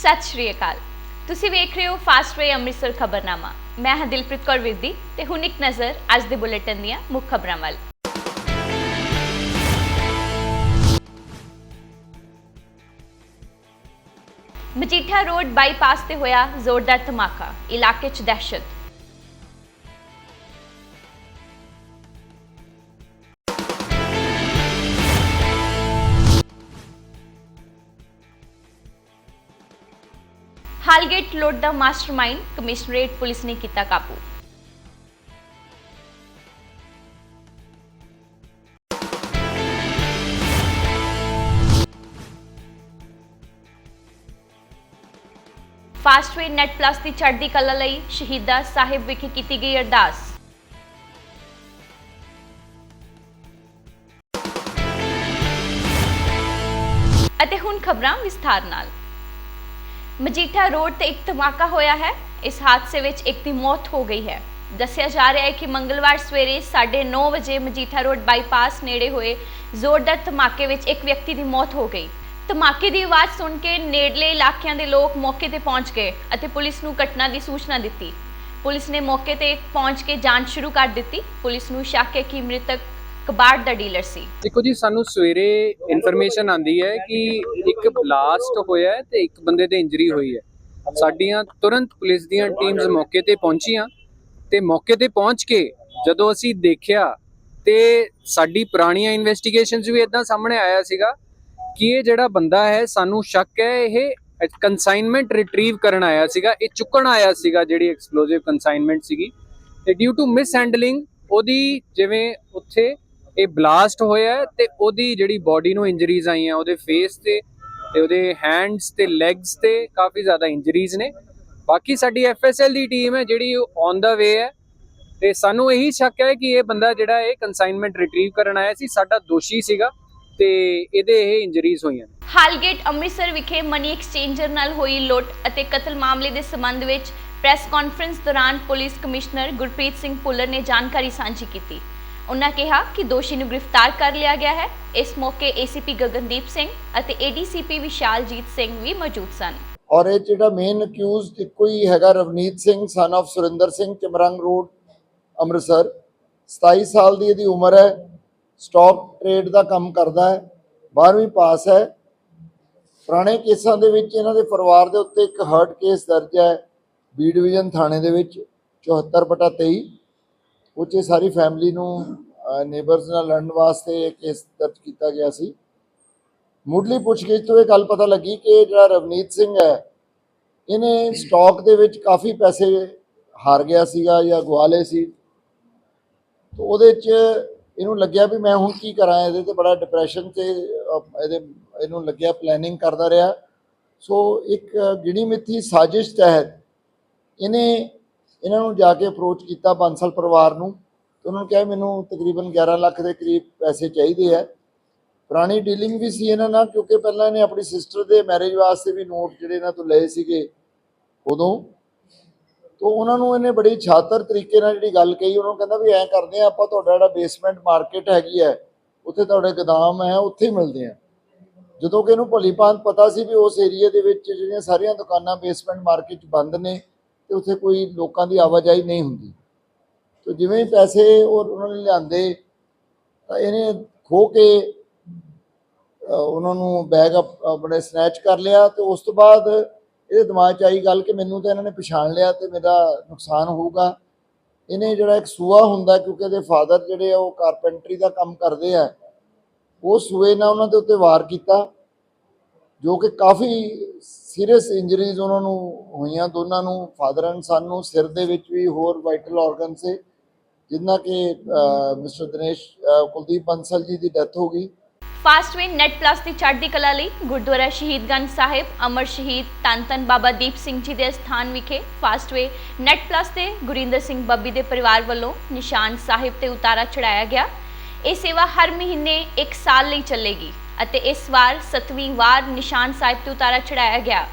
ਸਤਿ ਸ਼੍ਰੀ ਅਕਾਲ। ਤੁਸੀਂ ਵੇਖ ਰਹੇ ਹੋ ਫਾਸਟ ਵੇ ਅੰਮ੍ਰਿਤਸਰ ਖਬਰਨਾਮਾ। ਮੈਂ ਹਾਂ ਦਿਲਪ੍ਰੀਤ ਕੌਰ ਵਿਰਦੀ ਤੇ ਹੁਣ ਇੱਕ ਨਜ਼ਰ ਅੱਜ ਦੇ ਬੁਲੇਟਿਨ ਦੀਆਂ ਮੁੱਖ ਖਬਰਾਂ ਵੱਲ। ਮਜੀਠਾ ਰੋਡ ਬਾਈਪਾਸ ਤੇ ਹੋਇਆ ਜ਼ੋਰਦਾਰ ਧਮਾਕਾ। ਇਲਾਕੇ 'ਚ ਦਹਿਸ਼ਤ। ਹਾਲਗੇਟ ਲੁੱਟ ਦਾ ਮਾਸਟਰਮਾਈਂਡ ਕਮਿਸ਼ਨਰੇਟ ਪੁਲਿਸ ਨੇ ਕੀਤਾ ਕਾਬੂ ਫਾਸਟਵੇ ਨੈਟ ਪਲੱਸ ਦੀ ਚੜ੍ਹਦੀ ਕਲਾ ਲਈ ਸ਼ਹੀਦਾ ਸਾਹਿਬ ਵਿਖੇ ਕੀਤੀ ਗਈ ਅਰਦਾਸ ਅਤੇ ਹੁਣ ਖਬਰਾਂ ਵਿਸਥਾਰ ਨਾਲ ਮਜੀਠਾ ਰੋਡ ਤੇ ਇੱਕ ਧਮਾਕਾ ਹੋਇਆ ਹੈ। ਇਸ ਹਾਦਸੇ ਵਿੱਚ ਇੱਕ ਦੀ ਮੌਤ ਹੋ ਗਈ ਹੈ। ਦੱਸਿਆ ਜਾ ਰਿਹਾ ਹੈ ਕਿ ਮੰਗਲਵਾਰ ਸਵੇਰੇ 9:30 ਵਜੇ ਮਜੀਠਾ ਰੋਡ ਬਾਈਪਾਸ ਨੇੜੇ ਹੋਏ ਜ਼ੋਰਦਾਰ ਧਮਾਕੇ ਵਿੱਚ ਇੱਕ ਵਿਅਕਤੀ ਦੀ ਮੌਤ ਹੋ ਗਈ। ਧਮਾਕੇ ਦੀ ਆਵਾਜ਼ ਸੁਣ ਕੇ ਨੇੜਲੇ ਇਲਾਕਿਆਂ ਦੇ ਲੋਕ ਮੌਕੇ ਤੇ ਪਹੁੰਚ ਗਏ ਅਤੇ ਪੁਲਿਸ ਨੂੰ ਘਟਨਾ ਦੀ ਸੂਚਨਾ ਦਿੱਤੀ। ਪੁਲਿਸ ਨੇ ਮੌਕੇ ਤੇ ਪਹੁੰਚ ਕੇ ਜਾਂਚ ਸ਼ੁਰੂ ਕਰ ਦਿੱਤੀ। ਪੁਲਿਸ ਨੂੰ ਸ਼ੱਕ ਹੈ ਕਿ ਮ੍ਰਿਤਕ ਕਬਾੜ ਦਾ ਡੀਲਰ ਸੀ। ਦੇਖੋ ਜੀ, ਸਾਨੂੰ ਸਵੇਰੇ ਇਨਫੋਰਮੇਸ਼ਨ ਆਂਦੀ ਹੈ ਕਿ ਇੱਕ ਬਲਾਸਟ ਹੋਇਆ ਹੈ ਤੇ ਇੱਕ ਬੰਦੇ ਤੇ ਇੰਜਰੀ ਹੋਈ ਹੈ। ਸਾਡੀਆਂ ਤੁਰੰਤ ਪੁਲਿਸ ਦੀਆਂ ਟੀਮਸ ਮੌਕੇ ਤੇ ਪਹੁੰਚੀਆਂ ਤੇ ਮੌਕੇ ਤੇ ਪਹੁੰਚ ਕੇ ਜਦੋਂ ਅਸੀਂ ਦੇਖਿਆ ਤੇ ਸਾਡੀ ਪੁਰਾਣੀਆਂ ਇਨਵੈਸਟੀਗੇਸ਼ਨਸ ਵੀ ਇਦਾਂ ਸਾਹਮਣੇ ਆਇਆ ਸੀਗਾ ਕਿ ਇਹ ਜਿਹੜਾ ਬੰਦਾ ਹੈ, ਸਾਨੂੰ ਸ਼ੱਕ ਹੈ, ਇਹ ਕਨਸਾਈਨਮੈਂਟ ਰਿਟਰੀਵ ਕਰਨ ਆਇਆ ਸੀਗਾ। ਇਹ ਚੁੱਕਣ ਆਇਆ ਸੀਗਾ ਜਿਹੜੀ ਐਕਸਪਲੋਸਿਵ ਕਨਸਾਈਨਮੈਂਟ ਸੀਗੀ। ਤੇ ਡਿਊ ਟੂ ਮਿਸ ਹੈਂਡਲਿੰਗ ਉਹਦੀ ਜਿਵੇਂ ਉੱਥੇ ਇਹ ਬਲਾਸਟ ਹੋਇਆ ਤੇ ਉਹਦੀ ਜਿਹੜੀ ਬਾਡੀ ਨੂੰ ਇੰਜਰੀਜ਼ ਆਈਆਂ, ਉਹਦੇ ਫੇਸ ਤੇ ਤੇ ਉਹਦੇ ਹੈਂਡਸ ਤੇ ਲੈਗਸ ਤੇ ਕਾਫੀ ਜ਼ਿਆਦਾ ਇੰਜਰੀਜ਼ ਨੇ। ਬਾਕੀ ਸਾਡੀ ਐਫਐਸਐਲ ਦੀ ਟੀਮ ਹੈ ਜਿਹੜੀ ਔਨ ਦਾ ਵੇ ਹੈ ਤੇ ਸਾਨੂੰ ਇਹੀ ਸ਼ੱਕ ਹੈ ਕਿ ਇਹ ਬੰਦਾ ਜਿਹੜਾ ਇਹ ਕਨਸਾਈਨਮੈਂਟ ਰਿਟਰੀਵ ਕਰਨ ਆਇਆ ਸੀ, ਸਾਡਾ ਦੋਸ਼ੀ ਸੀਗਾ ਤੇ ਇਹਦੇ ਇਹ ਇੰਜਰੀਜ਼ ਹੋਈਆਂ ਹਾਲਗੇਟ ਅੰਮ੍ਰਿਤਸਰ ਵਿਖੇ ਮਨੀ ਐਕਸਚੇਂਜਰ ਨਾਲ ਹੋਈ ਲੁੱਟ ਅਤੇ ਕਤਲ ਮਾਮਲੇ ਦੇ ਸੰਬੰਧ ਵਿੱਚ ਪ੍ਰੈਸ ਕਾਨਫਰੰਸ ਦੌਰਾਨ ਪੁਲਿਸ ਕਮਿਸ਼ਨਰ ਗੁਰਪ੍ਰੀਤ ਸਿੰਘ ਭੁੱਲਰ ਨੇ ਜਾਣਕਾਰੀ ਸਾਂਝੀ ਕੀਤੀ। ਉਹਨਾਂ ਕਿਹਾ ਕਿ ਦੋਸ਼ੀ ਨੂੰ ਗ੍ਰਿਫਤਾਰ ਕਰ ਲਿਆ ਗਿਆ ਹੈ। ਇਸ ਮੌਕੇ ਏਸੀਪੀ ਗਗਨਦੀਪ ਸਿੰਘ ਅਤੇ ਏਡੀਸੀਪੀ ਵਿਸ਼ਾਲਜੀਤ ਸਿੰਘ ਵੀ ਮੌਜੂਦ ਸਨ। ਔਰ ਇਹ ਜਿਹੜਾ ਮੇਨ ਅਕਿਊਜ਼ਡ ਇੱਕੋ ਹੀ ਹੈਗਾ Ravneet Singh son of Surinder Singh, Chamrang road, Amritsar. 27 ਸਾਲ ਦੀ ਇਹਦੀ ਉਮਰ ਹੈ। ਸਟਾਕ ਟ੍ਰੇਡ ਦਾ ਕੰਮ ਕਰਦਾ ਹੈ। 12ਵੀਂ ਪਾਸ ਹੈ। ਪੁਰਾਣੇ ਕੇਸਾਂ ਦੇ ਵਿੱਚ ਇਹਨਾਂ ਦੇ ਪਰਿਵਾਰ ਦੇ ਉੱਤੇ ਇੱਕ ਹਰਟ ਕੇਸ ਦਰਜ ਹੈ। ਬੀ ਡਿਵੀਜ਼ਨ ਥਾਣੇ ਦੇ ਵਿੱਚ 74/23 ਉਹ 'ਚ ਸਾਰੀ ਫੈਮਿਲੀ ਨੂੰ ਨੇਬਰਸ ਨਾਲ ਲੜਨ ਵਾਸਤੇ ਇਹ ਕੇਸ ਦਰਜ ਕੀਤਾ ਗਿਆ ਸੀ। ਮੁੱਢਲੀ ਪੁੱਛਗਿੱਛ ਤੋਂ ਇਹ ਗੱਲ ਪਤਾ ਲੱਗੀ ਕਿ ਜਿਹੜਾ ਰਵਨੀਤ ਸਿੰਘ ਹੈ, ਇਹਨੇ ਸਟਾਕ ਦੇ ਵਿੱਚ ਕਾਫੀ ਪੈਸੇ ਹਾਰ ਗਿਆ ਸੀਗਾ ਜਾਂ ਗਵਾ ਲਏ ਸੀ। ਤੇ ਉਹਦੇ 'ਚ ਇਹਨੂੰ ਲੱਗਿਆ ਵੀ ਮੈਂ ਹੁਣ ਕੀ ਕਰਾਂ, ਇਹਦੇ ਤੇ ਬੜਾ ਡਿਪਰੈਸ਼ਨ ਤੇ ਇਹਦੇ, ਇਹਨੂੰ ਲੱਗਿਆ ਪਲੈਨਿੰਗ ਕਰਦਾ ਰਿਹਾ। ਸੋ ਇੱਕ ਗਿਣੀ ਮਿੱਥੀ ਸਾਜ਼ਿਸ਼ ਤਹਿਤ ਇਹਨੇ ਇਹਨਾਂ ਨੂੰ ਜਾ ਕੇ ਅਪਰੋਚ ਕੀਤਾ ਬਾਂਸਲ ਪਰਿਵਾਰ ਨੂੰ ਤੇ ਉਹਨਾਂ ਨੂੰ ਕਿਹਾ ਮੈਨੂੰ ਤਕਰੀਬਨ 11 ਲੱਖ ਦੇ ਕਰੀਬ ਪੈਸੇ ਚਾਹੀਦੇ ਆ। ਪੁਰਾਣੀ ਡੀਲਿੰਗ ਵੀ ਸੀ ਇਹਨਾਂ ਨਾਲ ਕਿਉਂਕਿ ਪਹਿਲਾਂ ਇਹਨੇ ਆਪਣੀ ਸਿਸਟਰ ਦੇ ਮੈਰਿਜ ਵਾਸਤੇ ਵੀ ਨੋਟ ਜਿਹੜੇ ਇਹਨਾਂ ਤੋਂ ਲਏ ਸੀਗੇ ਉਦੋਂ। ਤੋਂ ਉਹਨਾਂ ਨੂੰ ਇਹਨੇ ਬੜੀ ਛਾਤਰ ਤਰੀਕੇ ਨਾਲ ਜਿਹੜੀ ਗੱਲ ਕਹੀ, ਉਹਨਾਂ ਨੂੰ ਕਹਿੰਦਾ ਵੀ ਐਂ ਕਰਦੇ ਆ, ਆਪਾਂ ਤੁਹਾਡਾ ਜਿਹੜਾ ਬੇਸਮੈਂਟ ਮਾਰਕੀਟ ਹੈਗੀ ਹੈ ਉੱਥੇ ਤੁਹਾਡੇ ਗੋਦਾਮ ਹੈ ਉੱਥੇ ਹੀ ਮਿਲਦੇ ਆ। ਜਦੋਂ ਕਿ ਇਹਨੂੰ ਭਲੀ ਭਾਂਤ ਪਤਾ ਸੀ ਵੀ ਉਸ ਏਰੀਆ ਦੇ ਵਿੱਚ ਜਿਹੜੀਆਂ ਸਾਰੀਆਂ ਦੁਕਾਨਾਂ ਬੇਸਮੈਂਟ ਮਾਰਕੀਟ 'ਚ ਬੰਦ ਨੇ ਤੇ ਉੱਥੇ ਕੋਈ ਲੋਕਾਂ ਦੀ ਆਵਾਜਾਈ ਨਹੀਂ ਹੁੰਦੀ। ਤੋਂ ਜਿਵੇਂ ਹੀ ਪੈਸੇ ਉਹ ਉਹਨਾਂ ਨੇ ਲਿਆਂਦੇ, ਤਾਂ ਇਹਨੇ ਖੋ ਕੇ ਉਹਨਾਂ ਨੂੰ ਬੈਗ ਅਪ- ਆਪਣੇ ਸਨੈਚ ਕਰ ਲਿਆ ਤੇ ਉਸ ਤੋਂ ਬਾਅਦ ਇਹਦੇ ਦਿਮਾਗ 'ਚ ਆਈ ਗੱਲ ਕਿ ਮੈਨੂੰ ਤਾਂ ਇਹਨਾਂ ਨੇ ਪਛਾਣ ਲਿਆ ਤੇ ਮੇਰਾ ਨੁਕਸਾਨ ਹੋਊਗਾ। ਇਹਨੇ ਜਿਹੜਾ ਇੱਕ ਸੂਆ ਹੁੰਦਾ ਕਿਉਂਕਿ ਇਹਦੇ ਫਾਦਰ ਜਿਹੜੇ ਆ ਉਹ ਕਾਰਪੈਂਟਰੀ ਦਾ ਕੰਮ ਕਰਦੇ ਆ, ਉਹ ਸੂਏ ਨਾਲ ਉਹਨਾਂ ਦੇ ਉੱਤੇ ਵਾਰ ਕੀਤਾ, ਜੋ ਕਿ ਕਾਫੀ ਸੀਰੀਅਸ ਇੰਜਰੀਜ਼ ਉਹਨਾਂ ਨੂੰ ਹੋਈਆਂ ਦੋਨਾਂ ਨੂੰ ਫਾਦਰ ਐਂਡ ਸਨ ਨੂੰ ਸਿਰ ਦੇ ਵਿੱਚ ਵੀ ਹੋਰ ਵਾਈਟਲ ਆਰਗਨ ਸੇ ਜਿੰਨਾ ਕਿ ਮਿਸਟਰ ਦਿਨੇਸ਼ ਅ, ਕੁਲਦੀਪ ਬੰਸਲ ਜੀ ਦੀ ਡੈਥ ਹੋ ਗਈ। ਫਾਸਟਵੇ ਨੈਟ ਪਲੱਸ ਦੀ ਚੜ੍ਹਦੀ ਕਲਾ ਲਈ ਗੁਰਦੁਆਰਾ ਸ਼ਹੀਦਗੰਜ ਸਾਹਿਬ ਅਮਰ ਸ਼ਹੀਦ ਧੰਨ ਧੰਨ ਬਾਬਾ ਦੀਪ ਸਿੰਘ ਜੀ ਦੇ ਸਥਾਨ ਵਿਖੇ ਫਾਸਟਵੇ ਨੈਟ ਪਲੱਸ ਤੇ ਗੁਰਿੰਦਰ ਸਿੰਘ ਬੱਬੀ ਦੇ ਪਰਿਵਾਰ ਵੱਲੋਂ ਨਿਸ਼ਾਨ ਸਾਹਿਬ ਤੇ ਉਤਾਰਾ ਚੜਾਇਆ ਗਿਆ। ਇਹ ਸੇਵਾ ਹਰ ਮਹੀਨੇ 1 ਸਾਲ ਲਈ ਚੱਲੇਗੀ। ਅਤੇ ਇਸ ਵਾਰ 7ਵੀਂ ਵਾਰ ਨਿਸ਼ਾਨ ਸਾਹਿਬ ਤੇ ਉਤਾਰਾ ਚੜਾਇਆ ਗਿਆ।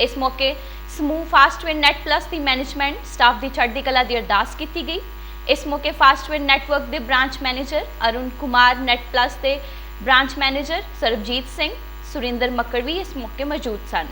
ਇਸ ਮੌਕੇ ਸਮੂਹ ਫਾਸਟਵੇਅਰ ਨੈਟ ਪਲੱਸ ਦੀ ਮੈਨੇਜਮੈਂਟ ਸਟਾਫ ਦੀ ਚੜ੍ਹਦੀ ਕਲਾ ਦੀ ਅਰਦਾਸ ਕੀਤੀ ਗਈ। ਇਸ ਮੌਕੇ ਫਾਸਟਵੇਅਰ ਨੈਟਵਰਕ ਦੇ branch manager Arun Kumar net plus ਦੇ ਬ੍ਰਾਂਚ ਮੈਨੇਜਰ ਸਰਬਜੀਤ ਸਿੰਘ, ਸੁਰਿੰਦਰ ਮੱਕੜ ਵੀ ਇਸ ਮੌਕੇ ਮੌਜੂਦ ਸਨ।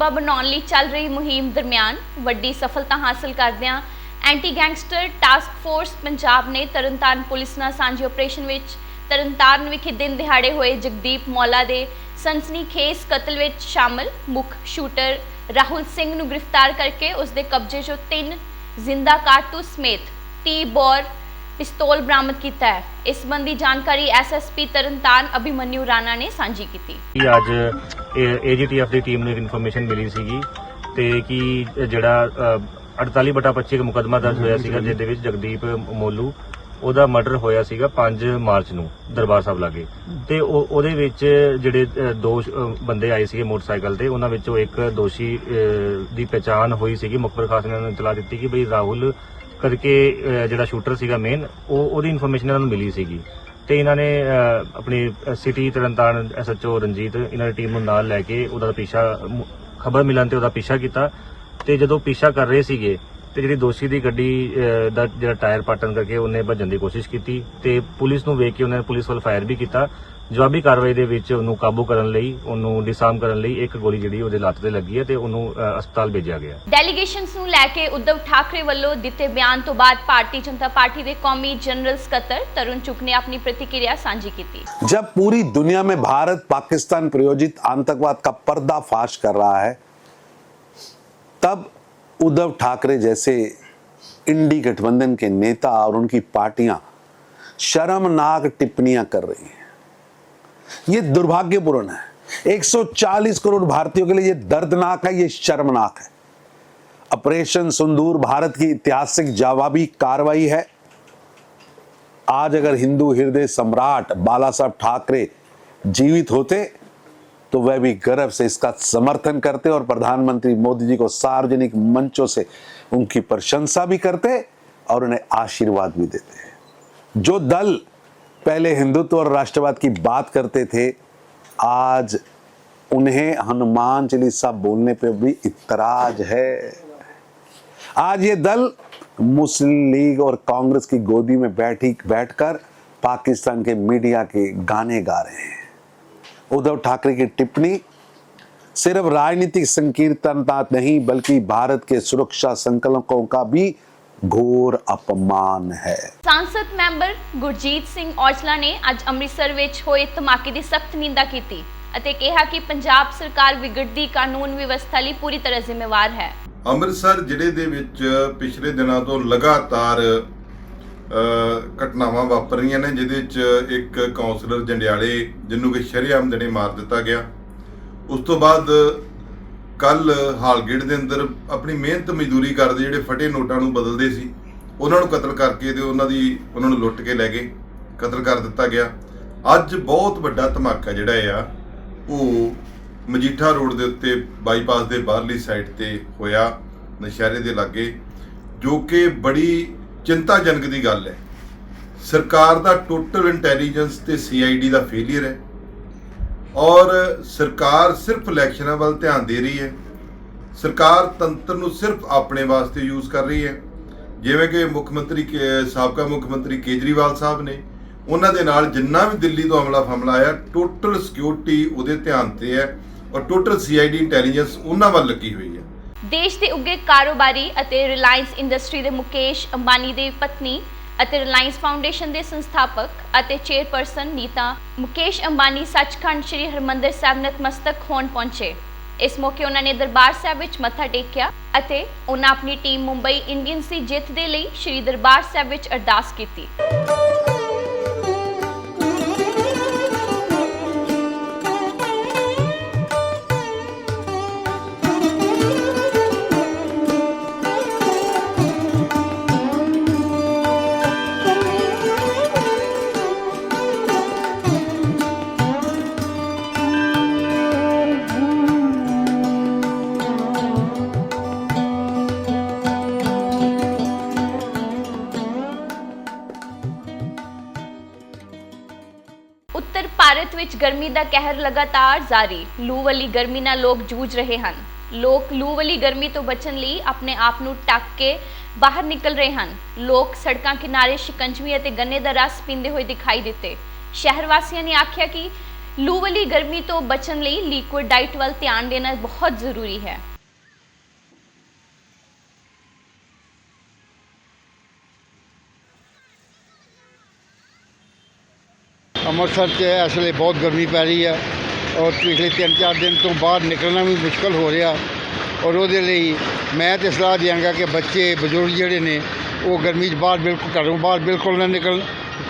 ਸੂਬਾ ਬਣਾਉਣ ਲਈ ਚੱਲ ਰਹੀ ਮੁਹਿੰਮ ਦਰਮਿਆਨ ਵੱਡੀ ਸਫਲਤਾ ਹਾਸਲ ਕਰਦਿਆਂ anti gangster task force Punjab ਨੇ ਤਰਨਤਾਰਨ ਪੁਲਿਸ ਨਾਲ ਸਾਂਝੇ ਆਪਰੇਸ਼ਨ ਵਿੱਚ ਤਰਨਤਾਰਨ ਵਿਖੇ ਦਿਨ ਦਿਹਾੜੇ ਹੋਏ ਜਗਦੀਪ ਮੌਲਾ ਦੇ ਸਨਸਨੀਖੇਜ਼ ਕਤਲ ਵਿੱਚ ਸ਼ਾਮਲ ਮੁੱਖ ਸ਼ੂਟਰ ਰਾਹੁਲ ਸਿੰਘ ਨੂੰ ਗ੍ਰਿਫਤਾਰ ਕਰਕੇ ਉਸ ਦੇ ਕਬਜ਼ੇ 'ਚੋਂ ਤਿੰਨ ਜ਼ਿੰਦਾ ਕਾਰਤੂਸ ਸਮੇਤ 30 ਬੋਰ ਪਿਸਤੌਲ ਬਰਾਮਦ ਕੀਤਾ ਹੈ। ਇਸ ਸੰਬੰਧੀ ਜਾਣਕਾਰੀ ਐਸਐਸਪੀ ਤਰਨਤਾਰਨ ਅਭਿਮਨਿਊ ਰਾਣਾ ਨੇ ਸਾਂਝੀ ਕੀਤੀ। ਕਿ ਅੱਜ ਏਜੀਟੀਐਫ ਦੀ ਟੀਮ ਨੂੰ ਇੱਕ ਇਨਫੋਰਮੇਸ਼ਨ ਮਿਲੀ ਸੀਗੀ ਤੇ ਕਿ ਜਿਹੜਾ ਅ, 48 ਬਟਾ 25 ਦਾ ਮੁਕਦਮਾ ਦਰਜ ਹੋਇਆ ਸੀਗਾ ਜਿਹਦੇ ਵਿੱਚ ਜਗਦੀਪ ਮੋਲੂ ਉਹਦਾ ਮਰਡਰ ਹੋਇਆ ਸੀਗਾ 5 ਮਾਰਚ ਨੂੰ ਦਰਬਾਰ ਸਾਹਿਬ ਲਾਗੇ। ਤੇ ਉਹ ਉਹਦੇ ਵਿੱਚ ਜਿਹੜੇ ਅ, ਦੋ ਸ਼- ਅ, ਬੰਦੇ ਆਏ ਸੀਗੇ ਮੋਟਰਸਾਈਕਲ ਤੇ ਉਹਨਾਂ ਵਿੱਚੋਂ ਇੱਕ ਦੋਸ਼ੀ ਅ, ਦੀ ਪਛਾਣ ਹੋਈ ਸੀਗੀ। ਮੁਖਬਰ ਖਾਸ ਨੇ ਉਹਨਾਂ ਨੂੰ ਇਤਲਾਹ ਦਿੱਤੀ ਕਿ ਬਈ ਰਾਹੁਲ ਕਰਕੇ ਜਿਹੜਾ ਸ਼ੂਟਰ ਸੀਗਾ ਮੇਨ ਉਹ, ਉਹਦੀ ਇਨਫੋਰਮੇਸ਼ਨ ਇਹਨਾਂ ਨੂੰ ਮਿਲੀ ਸੀਗੀ। ਤੇ ਇਹਨਾਂ ਨੇ ਆਪਣੀ ਸਿਟੀ ਤਰਨਤਾਰਨ ਐਸਐਚਓ ਰਣਜੀਤ, ਇਹਨਾਂ ਦੀ ਟੀਮ ਨੂੰ ਨਾਲ ਲੈ ਕੇ ਉਹਦਾ ਪਿੱਛਾ ਖਬਰ ਮਿਲਣ ਤੇ ਉਹਦਾ ਪਿੱਛਾ ਕੀਤਾ। ਤੇ ਜਦੋਂ ਪਿੱਛਾ ਕਰ ਰਹੇ ਸੀਗੇ, ਤੇ ਜਿਹੜੀ ਦੋਸ਼ੀ ਦੀ ਗੱਡੀ ਦਾ ਜਿਹੜਾ ਟਾਇਰ ਪਾਟਣ ਕਰਕੇ ਉਹਨੇ ਭੱਜਣ ਦੀ ਕੋਸ਼ਿਸ਼ ਕੀਤੀ ਤੇ ਪੁਲਿਸ ਨੂੰ ਵੇਖ ਕੇ ਉਹਨੇ ਪੁਲਿਸ ਵੱਲ ਫਾਇਰ ਵੀ ਕੀਤਾ। ਜਵਾਬੀ ਕਾਰਵਾਈ ਦੇ ਵਿੱਚ ਉਹਨੂੰ ਕਾਬੂ ਕਰਨ ਲਈ ਉਹਨੂੰ ਡਿਸਾਮ ਕਰਨ ਲਈ ਇੱਕ ਗੋਲੀ ਜਿਹੜੀ ਉਹਦੇ ਲੱਤ ਤੇ ਲੱਗੀ ਹੈ ਤੇ ਉਹਨੂੰ ਹਸਪਤਾਲ ਭੇਜਿਆ ਗਿਆ ਡੈਲੀਗੇਸ਼ਨਸ ਨੂੰ ਲੈ ਕੇ ਉद्धਵ ਠਾਕਰੇ ਵੱਲੋਂ ਦਿੱਤੇ ਬਿਆਨ ਤੋਂ ਬਾਅਦ ਭਾਰਤੀ ਜਨਤਾ ਪਾਰਟੀ ਦੇ ਕੌਮੀ ਜਨਰਲ ਸਕੱਤਰ ਤਰੁਣ ਚੁੱਕ ਨੇ ਆਪਣੀ ਪ੍ਰਤੀਕਿਰਿਆ ਸਾਂਝੀ ਕੀਤੀ। जब पूरी दुनिया में भारत पाकिस्तान प्रयोजित आतंकवाद का पर्दाफाश कर रहा है तब उद्धव ठाकरे जैसे इंडी गठबंधन के नेता और उनकी पार्टियां शर्मनाक टिप्पणियां कर रही हैं। ये दुर्भाग्यपूर्ण है। 140 करोड़ भारतीयों के लिए ये दर्दनाक है, ये शर्मनाक है। ऑपरेशन सिंदूर भारत की ऐतिहासिक जवाबी कार्रवाई है। आज अगर हिंदू हृदय सम्राट बाला साहब ठाकरे जीवित होते तो वह भी गर्व से इसका समर्थन करते और प्रधानमंत्री मोदी जी को सार्वजनिक मंचों से उनकी प्रशंसा भी करते और उन्हें आशीर्वाद भी देते जो दल पहले हिंदुत्व और राष्ट्रवाद की बात करते थे, आज उन्हें हनुमान चालीसा बोलने पे भी इतराज है। आज ये दल मुस्लिम लीग और कांग्रेस की गोदी में बैठी, बैठकर पाकिस्तान के मीडिया के गाने गा रहे हैं। उद्धव ठाकरे की टिप्पणी, सिर्फ़ राजनीतिक संकीर्तनता नहीं, बल्कि भारत के सुरक्षा संकल्पों का भी ਘੋਰ ਅਪਮਾਨ ਹੈ। ਸੰਸਦ ਮੈਂਬਰ ਗੁਰਜੀਤ ਸਿੰਘ ਔਜਲਾ ਨੇ ਅੱਜ ਅੰਮ੍ਰਿਤਸਰ ਵਿੱਚ ਹੋਏ ਧਮਾਕੇ ਦੀ ਸਖਤ ਨਿੰਦਾ ਕੀਤੀ ਅਤੇ ਕਿਹਾ ਕਿ ਪੰਜਾਬ ਸਰਕਾਰ ਵਿਗੜਦੀ ਕਾਨੂੰਨ ਵਿਵਸਥਾ ਲਈ ਪੂਰੀ ਤਰ੍ਹਾਂ ਜ਼ਿੰਮੇਵਾਰ ਹੈ। ਅੰਮ੍ਰਿਤਸਰ ਜ਼ਿਲ੍ਹੇ ਦੇ ਵਿੱਚ ਪਿਛਲੇ ਦਿਨਾਂ ਤੋਂ ਲਗਾਤਾਰ ਘਟਨਾਵਾਂ ਵਾਪਰ ਰਹੀਆਂ ਨੇ ਜਿਹਦੇ ਵਿੱਚ ਇੱਕ ਕਾਉਂਸਲਰ ਜੰਡਿਆਲੇ ਜਿਹਨੂੰ ਕਿ ਸ਼ਰੇਆਮ ਜਣੇ ਮਾਰ ਦਿੱਤਾ ਗਿਆ। ਉਸ ਤੋਂ ਬਾਅਦ ਕੱਲ ਹਾਲਗੇਟ ਦੇ ਅੰਦਰ ਆਪਣੀ ਮਿਹਨਤ ਮਜ਼ਦੂਰੀ ਕਰਦੇ ਜਿਹੜੇ ਫਟੇ ਨੋਟਾਂ ਨੂੰ ਬਦਲਦੇ ਸੀ, ਉਹਨਾਂ ਨੂੰ ਕਤਲ ਕਰਕੇ ਤੇ ਉਹਨਾਂ ਦੀ, ਉਹਨਾਂ ਨੂੰ ਲੁੱਟ ਕੇ ਲੈ ਗਏ, ਕਤਲ ਕਰ ਦਿੱਤਾ ਗਿਆ। ਅੱਜ ਬਹੁਤ ਵੱਡਾ ਧਮਾਕਾ ਜਿਹੜਾ ਆ, ਉਹ ਮਜੀਠਾ ਰੋਡ ਦੇ ਉੱਤੇ ਬਾਈਪਾਸ ਦੇ ਬਾਹਰਲੀ ਸਾਈਡ ਤੇ ਹੋਇਆ, ਨਸ਼ਹਿਰੇ ਦੇ ਲਾਗੇ, ਜੋ ਕਿ ਬੜੀ ਚਿੰਤਾਜਨਕ ਦੀ ਗੱਲ ਹੈ। ਸਰਕਾਰ ਦਾ ਟੋਟਲ ਇੰਟੈਲੀਜੈਂਸ ਤੇ ਸੀਆਈਡੀ ਦਾ ਫੇਲਿਅਰ ਹੈ। ਔਰ ਸਰਕਾਰ ਸਿਰਫ ਇਲੈਕਸ਼ਨਾਂ ਵੱਲ ਧਿਆਨ ਦੇ ਰਹੀ ਹੈ। ਸਰਕਾਰ ਤੰਤਰ ਨੂੰ ਸਿਰਫ ਆਪਣੇ ਵਾਸਤੇ ਯੂਜ਼ ਕਰ ਰਹੀ ਹੈ। ਜਿਵੇਂ ਕਿ ਮੁੱਖ ਮੰਤਰੀ ਸਾਬਕਾ ਮੁੱਖ ਮੰਤਰੀ ਕੇਜਰੀਵਾਲ ਸਾਹਿਬ ਨੇ, ਉਹਨਾਂ ਦੇ ਨਾਲ ਜਿੰਨਾ ਵੀ ਦਿੱਲੀ ਤੋਂ ਅਮਲਾ ਫਮਲਾ ਆਇਆ, ਟੋਟਲ ਸਿਕਿਉਰਿਟੀ ਉਹਦੇ ਧਿਆਨ ਤੇ ਹੈ ਔਰ ਟੋਟਲ ਸੀਆਈਡੀ ਇੰਟੈਲੀਜੈਂਸ ਉਹਨਾਂ ਵੱਲ ਲੱਗੀ ਹੋਈ ਹੈ। ਦੇਸ਼ ਦੇ ਉੱਗੇ ਕਾਰੋਬਾਰੀ ਅਤੇ ਰਿਲਾਇੰਸ ਇੰਡਸਟਰੀ ਦੇ ਮੁਕੇਸ਼ ਅੰਬਾਨੀ ਦੀ ਪਤਨੀ ਅਤੇ ਰਿਲਾਇੰਸ ਫਾਊਂਡੇਸ਼ਨ ਦੇ ਸੰਸਥਾਪਕ ਅਤੇ ਚੇਅਰਪਰਸਨ ਨੀਤਾ, ਮੁਕੇਸ਼ ਅੰਬਾਨੀ ਸੱਚਖੰਡ ਸ੍ਰੀ ਹਰਮੰਦਰ ਸਾਹਿਬ ਨਤਮਸਤਕ ਹੋਣ ਪਹੁੰਚੇ। ਇਸ ਮੌਕੇ ਉਹਨਾਂ ਨੇ ਦਰਬਾਰ ਸਾਹਿਬ ਵਿੱਚ ਮੱਥਾ ਟੇਕਿਆ ਅਤੇ ਉਹਨਾਂ ਆਪਣੀ ਟੀਮ ਮੁੰਬਈ ਇੰਡੀਅਨਸ ਦੀ ਜਿੱਤ ਦੇ ਲਈ ਸ੍ਰੀ ਦਰਬਾਰ ਸਾਹਿਬ ਵਿੱਚ ਅਰਦਾਸ ਕੀਤੀ। ਵਿੱਚ ਗਰਮੀ ਦਾ ਕਹਿਰ ਲਗਾਤਾਰ ਜਾਰੀ। ਲੂ ਵਾਲੀ ਗਰਮੀ ਨਾਲ ਲੋਕ ਜੂਝ ਰਹੇ ਹਨ। ਲੋਕ ਲੂ ਵਾਲੀ ਗਰਮੀ ਤੋਂ ਬਚਣ ਲਈ ਆਪਣੇ ਆਪ ਨੂੰ ਢੱਕ ਕੇ ਬਾਹਰ ਨਿਕਲ ਰਹੇ ਹਨ। ਲੋਕ ਸੜਕਾਂ ਕਿਨਾਰੇ ਸ਼ਿਕੰਜਵੀ ਅਤੇ ਗੰਨੇ ਦਾ ਰਸ ਪੀਂਦੇ ਹੋਏ ਦਿਖਾਈ ਦਿੱਤੇ। ਸ਼ਹਿਰ ਵਾਸੀਆਂ ਨੇ ਆਖਿਆ ਕਿ ਲੂ ਵਾਲੀ ਗਰਮੀ ਤੋਂ ਬਚਣ ਲਈ ਲਿਕੁਇਡ ਡਾਈਟ ਵੱਲ ਧਿਆਨ ਦੇਣਾ ਬਹੁਤ ਜ਼ਰੂਰੀ ਹੈ। ਅੰਮ੍ਰਿਤਸਰ 'ਚ ਇਸ ਵੇਲੇ ਬਹੁਤ ਗਰਮੀ ਪੈ ਰਹੀ ਹੈ ਔਰ ਪਿਛਲੇ 3-4 ਦਿਨ ਤੋਂ ਬਾਹਰ ਨਿਕਲਣਾ ਵੀ ਮੁਸ਼ਕਲ ਹੋ ਰਿਹਾ ਔਰ ਉਹਦੇ ਲਈ ਮੈਂ ਤੇ ਸਲਾਹ ਦਿਆਂਗਾ ਕਿ ਬੱਚੇ, ਬਜ਼ੁਰਗ ਜਿਹੜੇ ਨੇ, ਉਹ ਗਰਮੀ 'ਚ ਬਾਹਰ ਬਿਲਕੁਲ, ਘਰੋਂ ਬਾਹਰ ਬਿਲਕੁਲ ਨਾ ਨਿਕਲਣ,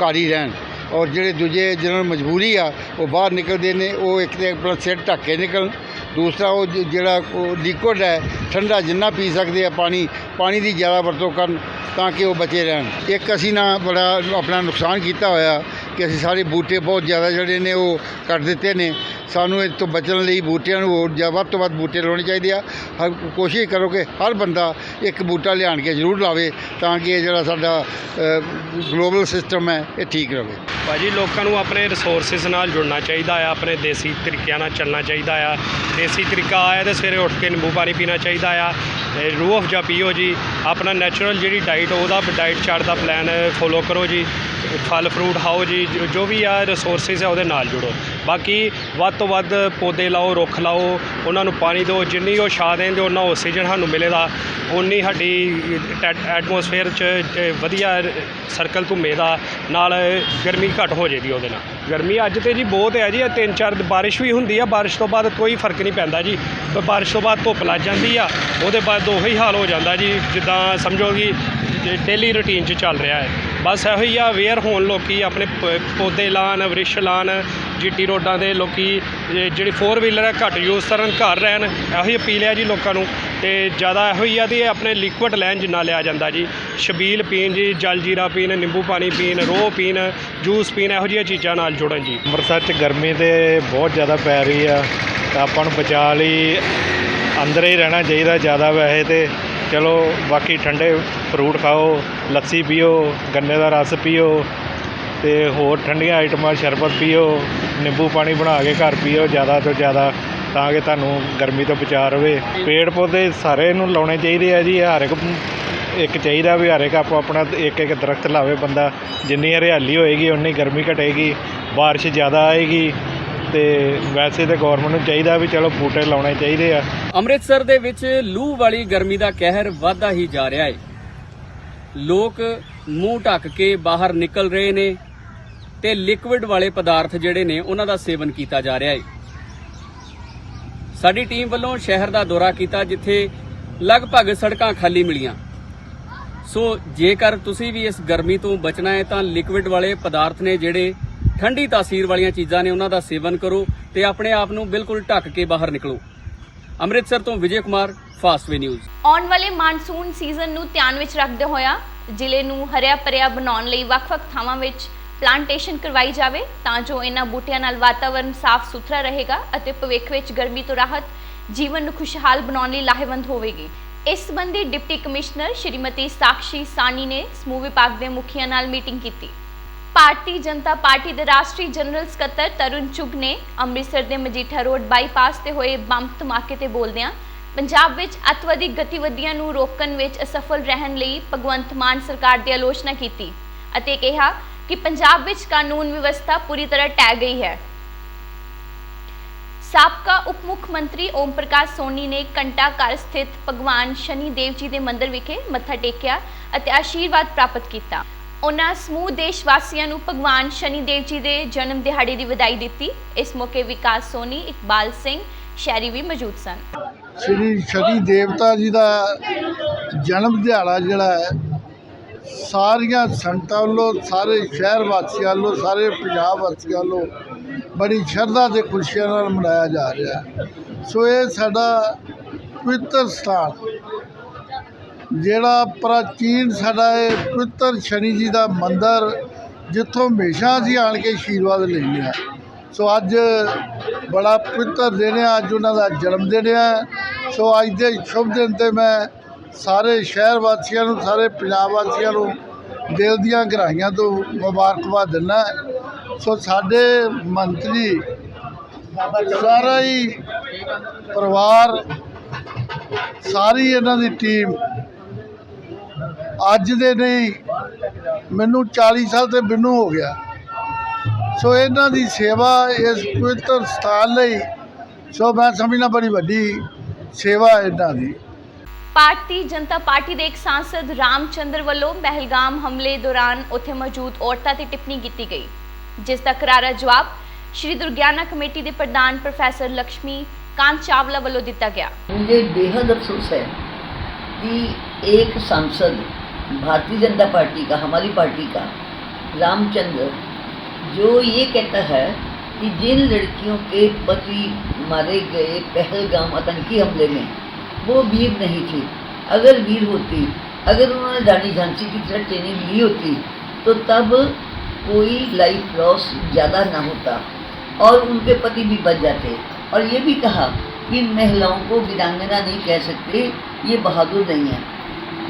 ਘਰ ਹੀ ਰਹਿਣ ਔਰ ਜਿਹੜੇ ਦੂਜੇ ਜਿਹਨਾਂ ਨੂੰ ਮਜਬੂਰੀ ਆ, ਉਹ ਬਾਹਰ ਨਿਕਲਦੇ ਨੇ, ਉਹ ਇੱਕ ਤੇ ਆਪਣਾ ਸਿਰ ਢੱਕ ਕੇ ਨਿਕਲਣ, ਦੂਸਰਾ ਉਹ ਜਿਹੜਾ ਉਹ ਲਿਕੁਇਡ ਹੈ, ਠੰਡਾ ਜਿੰਨਾ ਪੀ ਸਕਦੇ ਆ ਪਾਣੀ ਪਾਣੀ ਦੀ ਜ਼ਿਆਦਾ ਵਰਤੋਂ ਕਰਨ ਤਾਂ ਕਿ ਉਹ ਬਚੇ ਰਹਿਣ। ਇੱਕ ਅਸੀਂ ਨਾ ਬੜਾ ਆਪਣਾ ਨੁਕਸਾਨ ਕੀਤਾ ਹੋਇਆ ਕਿ ਅਸੀਂ ਸਾਰੇ ਬੂਟੇ ਬਹੁਤ ਜ਼ਿਆਦਾ ਜਿਹੜੇ ਨੇ ਉਹ ਕੱਟ ਦਿੱਤੇ ਨੇ। ਸਾਨੂੰ ਇਹ ਤੋਂ ਬਚਣ ਲਈ ਬੂਟਿਆਂ ਨੂੰ ਹੋਰ ਜ਼ਿਆ- ਵੱਧ ਤੋਂ ਵੱਧ ਬੂਟੇ ਲਾਉਣੇ ਚਾਹੀਦੇ ਆ। ਹਰ ਕੋਸ਼ਿਸ਼ ਕਰੋ ਕਿ ਹਰ ਬੰਦਾ ਇੱਕ ਬੂਟਾ ਲਿਆਣ ਕੇ ਜ਼ਰੂਰ ਲਾਵੇ ਤਾਂ ਕਿ ਇਹ ਜਿਹੜਾ ਸਾਡਾ ਗਲੋਬਲ ਸਿਸਟਮ ਹੈ, ਇਹ ਠੀਕ ਰਹੇ ਭਾਜੀ, ਲੋਕਾਂ ਨੂੰ ਆਪਣੇ ਰਿਸੋਰਸਿਸ ਨਾਲ ਜੁੜਨਾ ਚਾਹੀਦਾ ਆ, ਆਪਣੇ ਦੇਸੀ ਤਰੀਕਿਆਂ ਨਾਲ ਚੱਲਣਾ ਚਾਹੀਦਾ ਆ। ਦੇਸੀ ਤਰੀਕਾ ਆਇਆ ਤੇ ਸਵੇਰੇ ਉੱਠ ਕੇ ਨਿੰਬੂ ਪਾਣੀ ਪੀਣਾ ਚਾਹੀਦਾ ਆ। ਰੂਹ ਅਫਜਾ ਪੀਓ ਜੀ। ਆਪਣਾ ਨੈਚੁਰਲ ਜਿਹੜੀ ਡਾਈਟ ਉਹਦਾ ਡਾਈਟ ਚਾਰਟ ਦਾ ਪਲਾਨ ਫੋਲੋ ਕਰੋ ਜੀ। ਫਲ ਫਰੂਟ ਖਾਓ ਜੀ। ਜੋ- ਵੀ ਆ ਰਿਸੋਰਸਿਸ ਆ, ਉਹਦੇ ਨਾਲ ਜੁੜੋ। ਬਾਕੀ ਵੱਧ ਤੋਂ ਵੱਧ ਪੌਦੇ ਲਾਓ, ਰੁੱਖ ਲਾਓ, ਉਹਨਾਂ ਨੂੰ ਪਾਣੀ ਦਿਓ। ਜਿੰਨੀ ਉਹ ਛਾਂ ਦੇਣਗੇ ਉਹਨਾਂ ਆਕਸੀਜਨ ਸਾਨੂੰ ਮਿਲੇਗਾ। ਉਨੀ ਸਾਡੀ ਐਟਮੋਸਫੇਅਰ 'ਚ ਵਧੀਆ ਸਰਕਲ ਘੁੰਮੇ ਦਾ ਨਾਲ ਗਰਮੀ ਘੱਟ ਹੋ ਜੇਗੀ ਉਹਦੇ ਨਾਲ। ਗਰਮੀ ਅੱਜ ਤੇ ਜੀ ਬਹੁਤ ਹੈ ਜੀ, ਇਹ ਤਿੰਨ ਚਾਰ ਬਾਰਿਸ਼ ਵੀ ਹੁੰਦੀ ਆ, ਬਾਰਿਸ਼ ਤੋਂ ਬਾਅਦ ਕੋਈ ਫ਼ਰਕ ਨਹੀਂ ਪੈਂਦਾ ਜੀ। ਤੇ ਬਾਰਿਸ਼ ਤੋਂ ਬਾਅਦ ਧੁੱਪ ਲੱਗ ਜਾਂਦੀ ਆ, ਉਹਦੇ ਬਾਅਦ ਉਹੀ ਹਾਲ ਹੋ ਜਾਂਦਾ ਜੀ, ਜਿੱਦਾਂ ਸਮਝੋ ਕਿ ਡੇਲੀ ਰੁਟੀਨ 'ਚ ਚੱਲ ਰਿਹਾ ਹੈ। ਬਸ ਇਹੋ ਹੀ ਆ ਅਵੇਅਰ ਹੋਣ ਲੋਕੀ, ਆਪਣੇ ਪ- ਪੌਦੇ ਲਾਣ, ਵ੍ਰਿਸ਼ ਲਾਣ, ਜੀਟੀ ਰੋਡਾਂ ਦੇ ਲੋਕੀ, ਇਹ ਜਿਹੜੀ 4 ਵੀਲਰ ਹੈ, ਘੱਟ ਯੂਜ਼ ਕਰਨ, ਘਰ ਰਹਿਣ, ਇਹੋ ਹੀ ਅਪੀਲ ਹੈ ਜੀ ਲੋਕਾਂ ਨੂੰ। ਤੇ ਜ਼ਿਆਦਾ ਇਹੋ ਹੀ ਆ ਦੀ ਆਪਣੇ ਲਿਕੁਇਡ ਲੈਣ ਜਿੰਨਾ ਲਿਆ ਜਾਂਦਾ ਜੀ। ਸ਼ਬੀਲ ਪੀਣ ਜੀ, ਜਲ ਜੀਰਾ ਪੀਣ, ਨਿੰਬੂ ਪਾਣੀ ਪੀਣ, ਰੋਹ ਪੀਣ ਜੂਸ ਪੀਣ, ਇਹੋ ਜਿਹੀਆਂ ਚੀਜ਼ਾਂ ਨਾਲ ਜੁੜਨ ਜੀ। ਅੰਮ੍ਰਿਤਸਰ 'ਚ ਗਰਮੀ ਤੇ ਬਹੁਤ ਜ਼ਿਆਦਾ ਪੈ ਰਹੀ ਆ। ਤਾਂ ਆਪਾਂ ਨੂੰ ਬਚਾ ਲਈ ਅੰਦਰ ਹੀ ਰਹਿਣਾ ਚਾਹੀਦਾ ਜ਼ਿਆਦਾ ਵੈਸੇ ਤੇ। ਚਲੋ ਬਾਕੀ ਠੰਡੇ ਫਰੂਟ ਖਾਓ, ਲੱਸੀ ਪੀਓ, ਗੰਨੇ ਦਾ ਰਸ ਪੀਓ ਤੇ ਹੋਰ ਠੰਡੀਆਂ ਆਈਟਮਾਂ ਸ਼ਰਬਤ ਪੀਓ, ਨਿੰਬੂ ਪਾਣੀ ਬਣਾ ਕੇ ਘਰ ਪੀਓ ਜ਼ਿਆਦਾ ਤੋਂ ਜ਼ਿਆਦਾ ਤਾਂ ਕਿ ਤੁਹਾਨੂੰ ਗਰਮੀ ਤੋਂ ਬਚਾ ਰਵੇ। ਪੇੜ ਪੌਦੇ ਸਾਰੇ ਨੂੰ ਲਾਉਣੇ ਚਾਹੀਦੇ ਆ ਜੀ, ਹਰ ਇੱਕ ਇੱਕ ਚਾਹੀਦਾ ਵੀ ਹਰ ਇੱਕ ਆਪੋ ਆਪਣਾ ਇੱਕ ਇੱਕ ਦਰਖਤ ਲਾਵੇ ਬੰਦਾ, ਜਿੰਨੀ ਹਰਿਆਲੀ ਹੋਏਗੀ ਉਨੀ ਗਰਮੀ ਘਟੇਗੀ, ਬਾਰਿਸ਼ ਜ਼ਿਆਦਾ ਆਏਗੀ। ਤੇ ਵੈਸੇ ਤਾਂ ਗਵਰਨਮੈਂਟ ਨੂੰ ਚਾਹੀਦਾ ਵੀ ਚਲੋ ਬੂਟੇ ਲਾਉਣੇ ਚਾਹੀਦੇ ਆ। ਅੰਮ੍ਰਿਤਸਰ ਦੇ ਵਿੱਚ ਲੂ ਵਾਲੀ ਗਰਮੀ ਦਾ ਕਹਿਰ ਵਧਦਾ ਹੀ ਜਾ ਰਿਹਾ ਹੈ ਲੋਕ ਮੂੰਹ ਢੱਕ ਕੇ ਬਾਹਰ ਨਿਕਲ ਰਹੇ ਨੇ ਤੇ ਲਿਕੁਇਡ ਵਾਲੇ ਪਦਾਰਥ ਜਿਹੜੇ ਨੇ ਉਹਨਾਂ ਦਾ ਸੇਵਨ ਕੀਤਾ ਜਾ ਰਿਹਾ ਹੈ ਸਾਡੀ ਟੀਮ ਵੱਲੋਂ ਸ਼ਹਿਰ ਦਾ ਦੌਰਾ ਕੀਤਾ ਜਿੱਥੇ ਲਗਭਗ ਸੜਕਾਂ ਖਾਲੀ ਮਿਲੀਆਂ। ਸੋ ਜੇਕਰ ਤੁਸੀਂ ਵੀ ਇਸ ਗਰਮੀ ਤੋਂ ਬਚਣਾ ਹੈ ਤਾਂ ਲਿਕੁਇਡ ਵਾਲੇ ਪਦਾਰਥ ਨੇ ਜਿਹੜੇ ਠੰਡੀ ਤਾਸੀਰ ਵਾਲੀਆਂ ਚੀਜ਼ਾਂ ਨੇ ਉਹਨਾਂ ਦਾ ਸੇਵਨ ਕਰੋ ਤੇ ਆਪਣੇ ਆਪ ਨੂੰ ਬਿਲਕੁਲ ਢੱਕ ਕੇ ਬਾਹਰ ਨਿਕਲੋ। ਅੰਮ੍ਰਿਤਸਰ ਤੋਂ ਵਿਜੇ ਕੁਮਾਰ ਫਾਸਟਵੇ ਨਿਊਜ਼। ਆਉਣ ਵਾਲੇ ਮਾਨਸੂਨ ਸੀਜ਼ਨ ਨੂੰ ਧਿਆਨ ਵਿੱਚ ਰੱਖਦੇ ਹੋਇਆ ਜ਼ਿਲ੍ਹੇ ਨੂੰ ਹਰਿਆ ਭਰਿਆ ਬਣਾਉਣ ਲਈ ਵੱਖ-ਵੱਖ ਥਾਵਾਂ ਵਿੱਚ ਪਲਾਂਟੇਸ਼ਨ ਕਰਵਾਈ ਜਾਵੇ ਤਾਂ ਜੋ ਇਹਨਾਂ ਬੂਟਿਆਂ ਨਾਲ ਵਾਤਾਵਰਣ ਸਾਫ਼ ਸੁਥਰਾ ਰਹੇਗਾ ਅਤੇ ਭਵਿੱਖ ਵਿੱਚ ਗਰਮੀ ਤੋਂ ਰਾਹਤ, ਜੀਵਨ ਨੂੰ ਖੁਸ਼ਹਾਲ ਬਣਾਉਣ ਲਈ ਲਾਹੇਵੰਦ ਹੋਵੇਗੀ। ਇਸ ਸੰਬੰਧੀ ਡਿਪਟੀ ਕਮਿਸ਼ਨਰ ਸ਼੍ਰੀਮਤੀ ਸਾਕਸ਼ੀ ਸਾਨੀ ਨੇ ਸਮੂਹ ਵਿਭਾਗ ਦੇ ਮੁਖੀਆਂ ਨਾਲ ਮੀਟਿੰਗ ਕੀਤੀ। ਭਾਰਤੀ ਜਨਤਾ ਪਾਰਟੀ ਦੇ ਰਾਸ਼ਟਰੀ ਜਨਰਲ ਸਕੱਤਰ ਤਰੁਣ ਚੁਗ ਨੇ ਅੰਮ੍ਰਿਤਸਰ ਦੇ ਮਜੀਠਾ ਰੋਡ ਬਾਈਪਾਸ ਤੇ ਹੋਏ ਬੰਬ ਧਮਾਕੇ ਤੇ ਬੋਲਦਿਆਂ ਪੰਜਾਬ ਵਿੱਚ ਅੱਤਵਾਦੀ ਗਤੀਵਿਧੀਆਂ ਨੂੰ ਰੋਕਣ ਵਿੱਚ ਅਸਫਲ ਰਹਿਣ ਲਈ ਭਗਵੰਤ ਮਾਨ ਸਰਕਾਰ ਦੀ ਆਲੋਚਨਾ ਕੀਤੀ ਅਤੇ ਕਿਹਾ ਕਿ ਪੰਜਾਬ ਵਿੱਚ ਕਾਨੂੰਨ ਵਿਵਸਥਾ ਪੂਰੀ ਤਰ੍ਹਾਂ ਟੈ ਗਈ ਹੈ। ਸਾਬਕਾ ਉਪ ਮੁੱਖ ਮੰਤਰੀ ਓਮ ਪ੍ਰਕਾਸ਼ ਸੋਨੀ ਨੇ ਘੰਟਾ ਘਰ ਸਥਿਤ ਭਗਵਾਨ ਸ਼ਨੀ ਦੇਵ ਜੀ ਦੇ ਮੰਦਿਰ ਵਿਖੇ ਮੱਥਾ ਟੇਕਿਆ ਅਤੇ ਆਸ਼ੀਰਵਾਦ ਪ੍ਰਾਪਤ ਕੀਤਾ। ਉਹਨਾਂ ਸਮੂਹ ਦੇਸ਼ ਵਾਸੀਆਂ ਨੂੰ ਭਗਵਾਨ ਸ਼ਨੀ ਦੇਵ ਜੀ ਦੇ ਜਨਮ ਦਿਹਾੜੇ ਦੀ ਵਧਾਈ ਦਿੱਤੀ। ਇਸ ਮੌਕੇ ਵਿਕਾਸ ਸੋਨੀ, ਇਕਬਾਲ ਸਿੰਘ, ਸ਼ਹਿਰੀ ਵੀ ਮੌਜੂਦ ਸਨ। ਸ੍ਰੀ ਸ਼ਨੀ ਦੇਵਤਾ ਜੀ ਦਾ ਜਨਮ ਦਿਹਾੜਾ ਜਿਹੜਾ ਹੈ, ਸਾਰੀਆਂ ਸੰਗਤਾਂ ਵੱਲੋਂ, ਸਾਰੇ ਸ਼ਹਿਰ ਵਾਸੀਆਂ ਵੱਲੋਂ, ਸਾਰੇ ਪੰਜਾਬ ਵਾਸੀਆਂ ਵੱਲੋਂ ਬੜੀ ਸ਼ਰਧਾ ਤੇ ਖੁਸ਼ੀਆਂ ਨਾਲ ਮਨਾਇਆ ਜਾ ਰਿਹਾ ਸੋ ਇਹ ਸਾਡਾ ਪਵਿੱਤਰ ਸਥਾਨ ਜਿਹੜਾ ਪ੍ਰਾਚੀਨ ਸਾਡਾ ਇਹ ਪਵਿੱਤਰ ਸ਼ਨੀ ਜੀ ਦਾ ਮੰਦਿਰ ਜਿੱਥੋਂ ਹਮੇਸ਼ਾ ਅਸੀਂ ਆਣ ਕੇ ਆਸ਼ੀਰਵਾਦ ਲੈਂਦੇ ਹਾਂ। ਸੋ ਅੱਜ ਬੜਾ ਪਵਿੱਤਰ ਦਿਨ ਹੈ, ਅੱਜ ਉਹਨਾਂ ਦਾ ਜਨਮ ਦਿਨ ਹੈ। ਸੋ ਅੱਜ ਦੇ ਸ਼ੁਭ ਦਿਨ ਤੇ ਮੈਂ ਸਾਰੇ ਸ਼ਹਿਰ ਵਾਸੀਆਂ ਨੂੰ, ਸਾਰੇ ਪੰਜਾਬ ਵਾਸੀਆਂ ਨੂੰ ਦਿਲ ਦੀਆਂ ਗਹਿਰਾਈਆਂ ਤੋਂ ਮੁਬਾਰਕਬਾਦ ਦਿੰਦਾ ਸੋ ਸਾਡੇ ਮੰਤਰੀ, ਸਾਰਾ ਹੀ ਪਰਿਵਾਰ, ਸਾਰੀ ਇਹਨਾਂ ਦੀ ਟੀਮ ਅੱਜ ਦੇ ਨਹੀਂ ਮੈਨੂੰ 40 ਸਾਲ ਤੇ ਬਿੰਨੂ ਹੋ ਗਿਆ। ਸੋ ਇਹਨਾਂ ਦੀ ਸੇਵਾ ਇਸ ਪਵਿੱਤਰ ਸਥਾਨ ਲਈ ਸੋ ਮੈਂ ਸਮਝਣਾ ਬੜੀ ਵੱਡੀ ਸੇਵਾ ਇਹਨਾਂ ਦੀ। ਭਾਰਤੀ ਜਨਤਾ ਪਾਰਟੀ ਦੇ ਇੱਕ ਸਾਂਸਦ ਰਾਮਚੰਦਰ ਵੱਲੋਂ ਪਹਿਲਗਾਮ ਹਮਲੇ ਦੌਰਾਨ ਉੱਥੇ ਮੌਜੂਦ ਔਰਤਾਂ ਤੇ ਟਿੱਪਣੀ ਕੀਤੀ ਗਈ ਜਿਸ ਦਾ ਕਰਾਰਾ ਜਵਾਬ ਸ਼੍ਰੀ ਦੁਰਗਿਆਨਾ ਕਮੇਟੀ ਦੇ ਪ੍ਰਧਾਨ ਪ੍ਰੋਫੈਸਰ ਲక్ష్ਮੀ ਕਾਂਤ ਚਾਵਲਾ ਵੱਲੋਂ ਦਿੱਤਾ ਗਿਆ। मुझे बेहद अफसोस है कि एक सांसद भारतीय जनता पार्टी का, हमारी पार्टी का, रामचंद्र, जो ये कहता है कि जिन लड़कियों के पति मारे गए पहलगाम आतंकी हमले में, वो वीर नहीं थी। अगर वीर होती, अगर उन्होंने रानी झांसी की तरह ट्रेनिंग ली होती तो तब कोई लाइफ लॉस ज़्यादा ना होता और उनके पति भी बच जाते। और ये भी कहा कि महिलाओं को वीरांगना नहीं कह सकते, ये बहादुर नहीं है।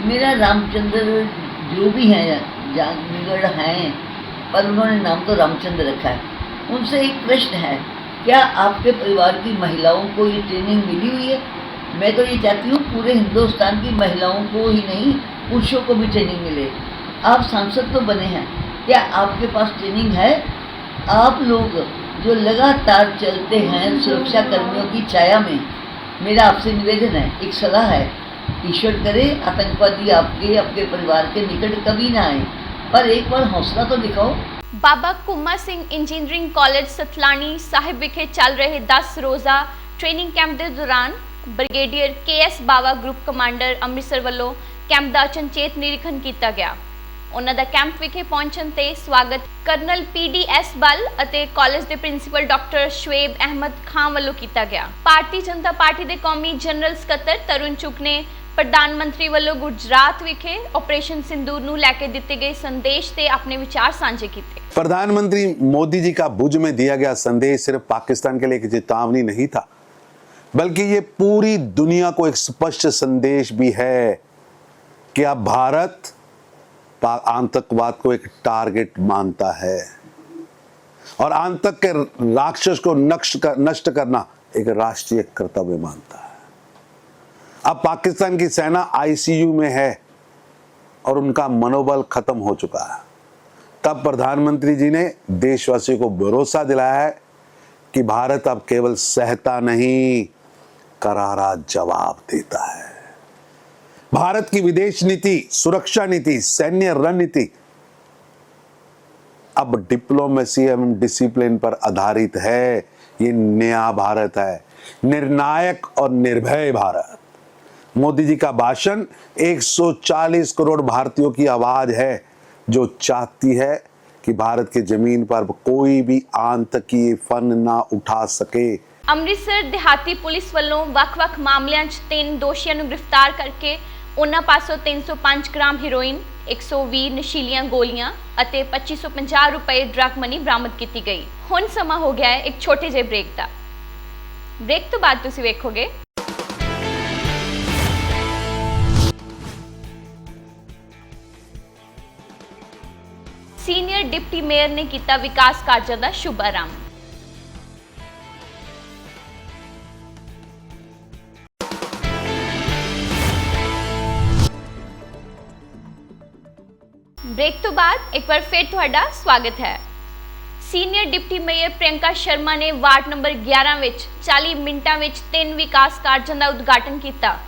मेरा रामचंद्र जो भी हैं जानगढ़ हैं, पर उन्होंने नाम तो रामचंद्र रखा है। उनसे एक प्रश्न है, क्या आपके परिवार की महिलाओं को ये ट्रेनिंग मिली हुई है? मैं तो ये चाहती हूँ पूरे हिंदुस्तान की महिलाओं को ही नहीं, पुरुषों को भी ट्रेनिंग मिले। आप सांसद तो बने हैं, क्या आपके पास ट्रेनिंग है? आप लोग जो लगातार चलते हैं सुरक्षा कर्मियों की छाया में, मेरा आपसे निवेदन है, एक सलाह है ईश्वर करे आतंकवादी आपके आपके परिवार के निकट कभी ना आए पर एक बार हौसला तो दिखाओ ਬਾਬਾ ਕੁੰਮਾ ਸਿੰਘ ਇੰਜੀਨੀਅਰਿੰਗ ਕਾਲਜ ਸਤਲਾਣੀ ਸਾਹਿਬ ਵਿਖੇ ਚੱਲ ਰਹੇ 10 ਰੋਜ਼ਾ ਟ੍ਰੇਨਿੰਗ ਕੈਂਪ ਦੇ ਦੌਰਾਨ brigadier KS Bawa group commander Amritsar ਵੱਲੋਂ ਕੈਂਪ ਦਾ ਅਚਨਚੇਤ ਨਿਰੀਖਣ ਕੀਤਾ ਗਿਆ ਉਹਨਾਂ ਦਾ ਕੈਂਪ ਵਿਖੇ ਪਹੁੰਚਣ ਤੇ ਸਵਾਗਤ ਕਰਨਲ ਪੀਡੀਐਸ ਬਲ ਅਤੇ ਕਾਲਜ ਦੇ ਪ੍ਰਿੰਸੀਪਲ ਡਾਕਟਰ ਸ਼ਵੇਬ ਅਹਿਮਦ ਖਾਨ ਵੱਲੋਂ ਕੀਤਾ ਗਿਆ ਭਾਰਤੀ ਜਨਤਾ ਪਾਰਟੀ ਦੇ ਕੌਮੀ ਜਨਰਲ ਸਕੱਤਰ ਤਰੁਣ ਚੁੱਕ ਨੇ ਪ੍ਰਧਾਨ ਮੰਤਰੀ ਵੱਲੋਂ ਗੁਜਰਾਤ ਵਿਖੇ ਆਪਰੇਸ਼ਨ ਸਿੰਦੂਰ ਨੂੰ ਲੈ ਕੇ ਦਿੱਤੇ ਗਏ ਸੰਦੇਸ਼ ਤੇ ਆਪਣੇ ਵਿਚਾਰ ਸਾਂਝੇ ਕੀਤੇ प्रधानमंत्री मोदी जी का भुज में दिया गया संदेश सिर्फ पाकिस्तान के लिए एक चेतावनी नहीं था बल्कि ये पूरी दुनिया को एक स्पष्ट संदेश भी है कि अब भारत पा- आतंकवाद को एक टारगेट मानता है और आतंक के राक्षस को नष्ट कर नष्ट करना एक राष्ट्रीय कर्तव्य मानता है अब पाकिस्तान की सेना आईसीयू में है और उनका मनोबल खत्म हो चुका है। तब प्रधानमंत्री जी ने देशवासियों को भरोसा दिलाया है कि भारत अब केवल सहता नहीं, करारा जवाब देता है। भारत की विदेश नीति, सुरक्षा नीति, सैन्य रणनीति अब डिप्लोमेसी एवं डिसिप्लिन पर आधारित है। ये नया भारत है। निर्णायक और निर्भय भारत। मोदी जी का भाषण 140 करोड़ भारतीयों की आवाज है जो चाहती है कि भारत की जमीन पर कोई भी आतंकी फन ना उठा सके ਅੰਮ੍ਰਿਤਸਰ ਦਿਹਾਤੀ ਪੁਲਿਸ ਵੱਲੋਂ ਵੱਖ-ਵੱਖ ਮਾਮਲਿਆਂ 'ਚ ਤਿੰਨ ਦੋਸ਼ੀਆਂ ਨੂੰ ਗ੍ਰਿਫਤਾਰ ਕਰਕੇ ਉਹਨਾਂ ਪਾਸੋਂ 305 ਗ੍ਰਾਮ ਹੈਰੋਇਨ 120 ਨਸ਼ੀਲੀਆਂ ਗੋਲੀਆਂ ਅਤੇ 2550 ਰੁਪਏ ਡਰੱਗ ਮਨੀ ਬਰਾਮਦ ਕੀਤੀ ਗਈ ਹੁਣ ਸਮਾਂ ਹੋ ਗਿਆ ਹੈ ਇੱਕ ਛੋਟੇ ਜਿਹੇ ਬ੍ਰੇਕ ਦਾ ਬ੍ਰੇਕ ਤੋਂ ਬਾਅਦ ਤੁਸੀਂ ਵੇਖੋਗੇ ਸੀਨੀਅਰ ਡਿਪਟੀ ਮੇਅਰ ਨੇ ਕੀਤਾ ਵਿਕਾਸ ਕਾਰਜਾਂ ਦਾ ਸ਼ੁਭ ਆਰੰਭ ਬ੍ਰੇਕ ਤੋਂ ਬਾਅਦ ਇੱਕ ਵਾਰ ਫਿਰ ਤੁਹਾਡਾ ਸਵਾਗਤ ਹੈ। Senior deputy mayor Priyanka Sharma ਨੇ ਵਾਰਡ ਨੰਬਰ 11 ਵਿੱਚ 40 ਮਿੰਟਾਂ ਵਿੱਚ ਤਿੰਨ ਵਿਕਾਸ ਕਾਰਜਾਂ ਦਾ ਉਦਘਾਟਨ ਕੀਤਾ।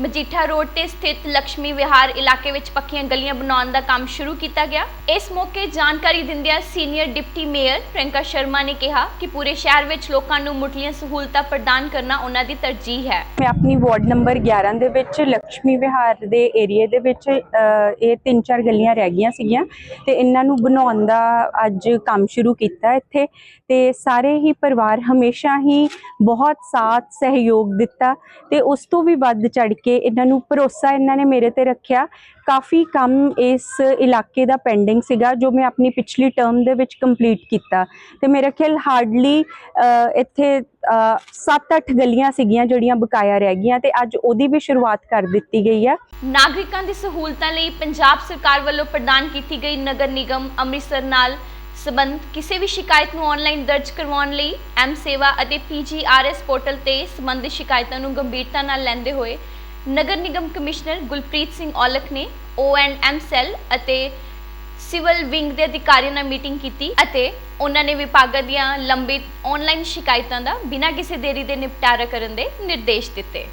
ਮਜੀਠਾ ਰੋਡ ਤੇ ਸਥਿਤ ਲక్ష్ਮੀ ਵਿਹਾਰ ਇਲਾਕੇ ਵਿੱਚ ਪੱਕੀਆਂ ਗਲੀਆਂ ਬਣਾਉਣ ਦਾ ਕੰਮ ਸ਼ੁਰੂ ਕੀਤਾ ਗਿਆ। ਇਸ ਮੌਕੇ ਜਾਣਕਾਰੀ ਦਿੰਦਿਆਂ senior deputy mayor Priyanka Sharma ਨੇ ਕਿਹਾ ਕਿ ਪੂਰੇ ਸ਼ਹਿਰ ਵਿੱਚ ਲੋਕਾਂ ਨੂੰ ਮੁੱਢਲੀਆਂ ਸਹੂਲਤਾਂ ਪ੍ਰਦਾਨ ਕਰਨਾ ਉਹਨਾਂ ਦੀ ਤਰਜੀਹ ਹੈ। ਮੈਂ ਆਪਣੀ ਵਾਰਡ ਨੰਬਰ 11 ਦੇ ਵਿੱਚ ਲక్ష్ਮੀ ਵਿਹਾਰ ਦੇ ਏਰੀਆ ਦੇ ਵਿੱਚ ਇਹ ਤਿੰਨ ਚਾਰ ਗਲੀਆਂ ਰਹਿ ਗਈਆਂ ਸੀਗੀਆਂ ਤੇ ਇਹਨਾਂ ਨੂੰ ਬਣਾਉਣ ਦਾ ਅੱਜ ਕੰਮ ਸ਼ੁਰੂ ਕੀਤਾ ਇੱਥੇ ਤੇ ਸਾਰੇ ਹੀ ਪਰਿਵਾਰ ਹਮੇਸ਼ਾ ਹੀ ਬਹੁਤ ਸਾਥ, ਸਹਿਯੋਗ ਦਿੱਤਾ ਤੇ ਉਸ ਤੋਂ ਵੀ ਵੱਧ ਚੜ ਕੇ ਇਹਨਾਂ ਨੂੰ ਭਰੋਸਾ ਇਹਨਾਂ ਨੇ ਮੇਰੇ ਤੇ ਰੱਖਿਆ। ਕਾਫੀ ਕੰਮ ਇਸ ਇਲਾਕੇ ਦਾ ਪੈਂਡਿੰਗ ਸੀਗਾ, ਜੋ ਮੈਂ ਆਪਣੀ ਪਿਛਲੀ ਟਰਮ ਦੇ ਵਿੱਚ ਕੰਪਲੀਟ ਕੀਤਾ। ਤੇ ਮੇਰੇ ਖਿਆਲ ਹਾਰਡਲੀ ਇੱਥੇ 7-8 ਗਲੀਆਂ ਸੀਗੀਆਂ ਜਿਹੜੀਆਂ ਬਕਾਇਆ ਰਹਿ ਗਈਆਂ ਤੇ ਅੱਜ ਉਹਦੀ ਵੀ ਸ਼ੁਰੂਆਤ ਕਰ ਦਿੱਤੀ ਗਈ ਹੈ ਨਾਗਰਿਕਾਂ ਦੀ ਸਹੂਲਤਾਂ ਲਈ ਪੰਜਾਬ ਸਰਕਾਰ ਵੱਲੋਂ ਪ੍ਰਦਾਨ ਕੀਤੀ ਗਈ ਨਗਰ ਨਿਗਮ ਅੰਮ੍ਰਿਤਸਰ ਨਾਲ ਸਬੰਧ ਕਿਸੇ ਵੀ ਸ਼ਿਕਾਇਤ ਨੂੰ ਆਨਲਾਈਨ ਦਰਜ ਕਰਵਾਉਣ ਲਈ ਐਮ ਸੇਵਾ ਅਤੇ ਪੀਜੀਆਰਐਸ ਪੋਰਟਲ ਤੇ ਸੰਬੰਧਿਤ ਸ਼ਿਕਾਇਤਾਂ ਨੂੰ ਗੰਭੀਰਤਾ ਨਾਲ ਲੈਂਦੇ ਹੋਏ ਨਗਰ ਨਿਗਮ ਕਮਿਸ਼ਨਰ ਗੁਲਪ੍ਰੀਤ ਸਿੰਘ ਔਲਖ ਨੇ ਓਐਨਐਮ ਸੈੱਲ ਅਤੇ ਸਿਵਲ ਵਿੰਗ ਦੇ ਅਧਿਕਾਰੀਆਂ ਨਾਲ ਮੀਟਿੰਗ ਕੀਤੀ ਅਤੇ ਉਹਨਾਂ ਨੇ ਵਿਭਾਗਾਂ ਦੀਆਂ ਲੰਬਿਤ ਆਨਲਾਈਨ ਸ਼ਿਕਾਇਤਾਂ ਦਾ ਬਿਨਾਂ ਕਿਸੇ ਦੇਰੀ ਦੇ ਨਿਪਟਾਰਾ ਕਰਨ ਦੇ ਨਿਰਦੇਸ਼ ਦਿੱਤੇ।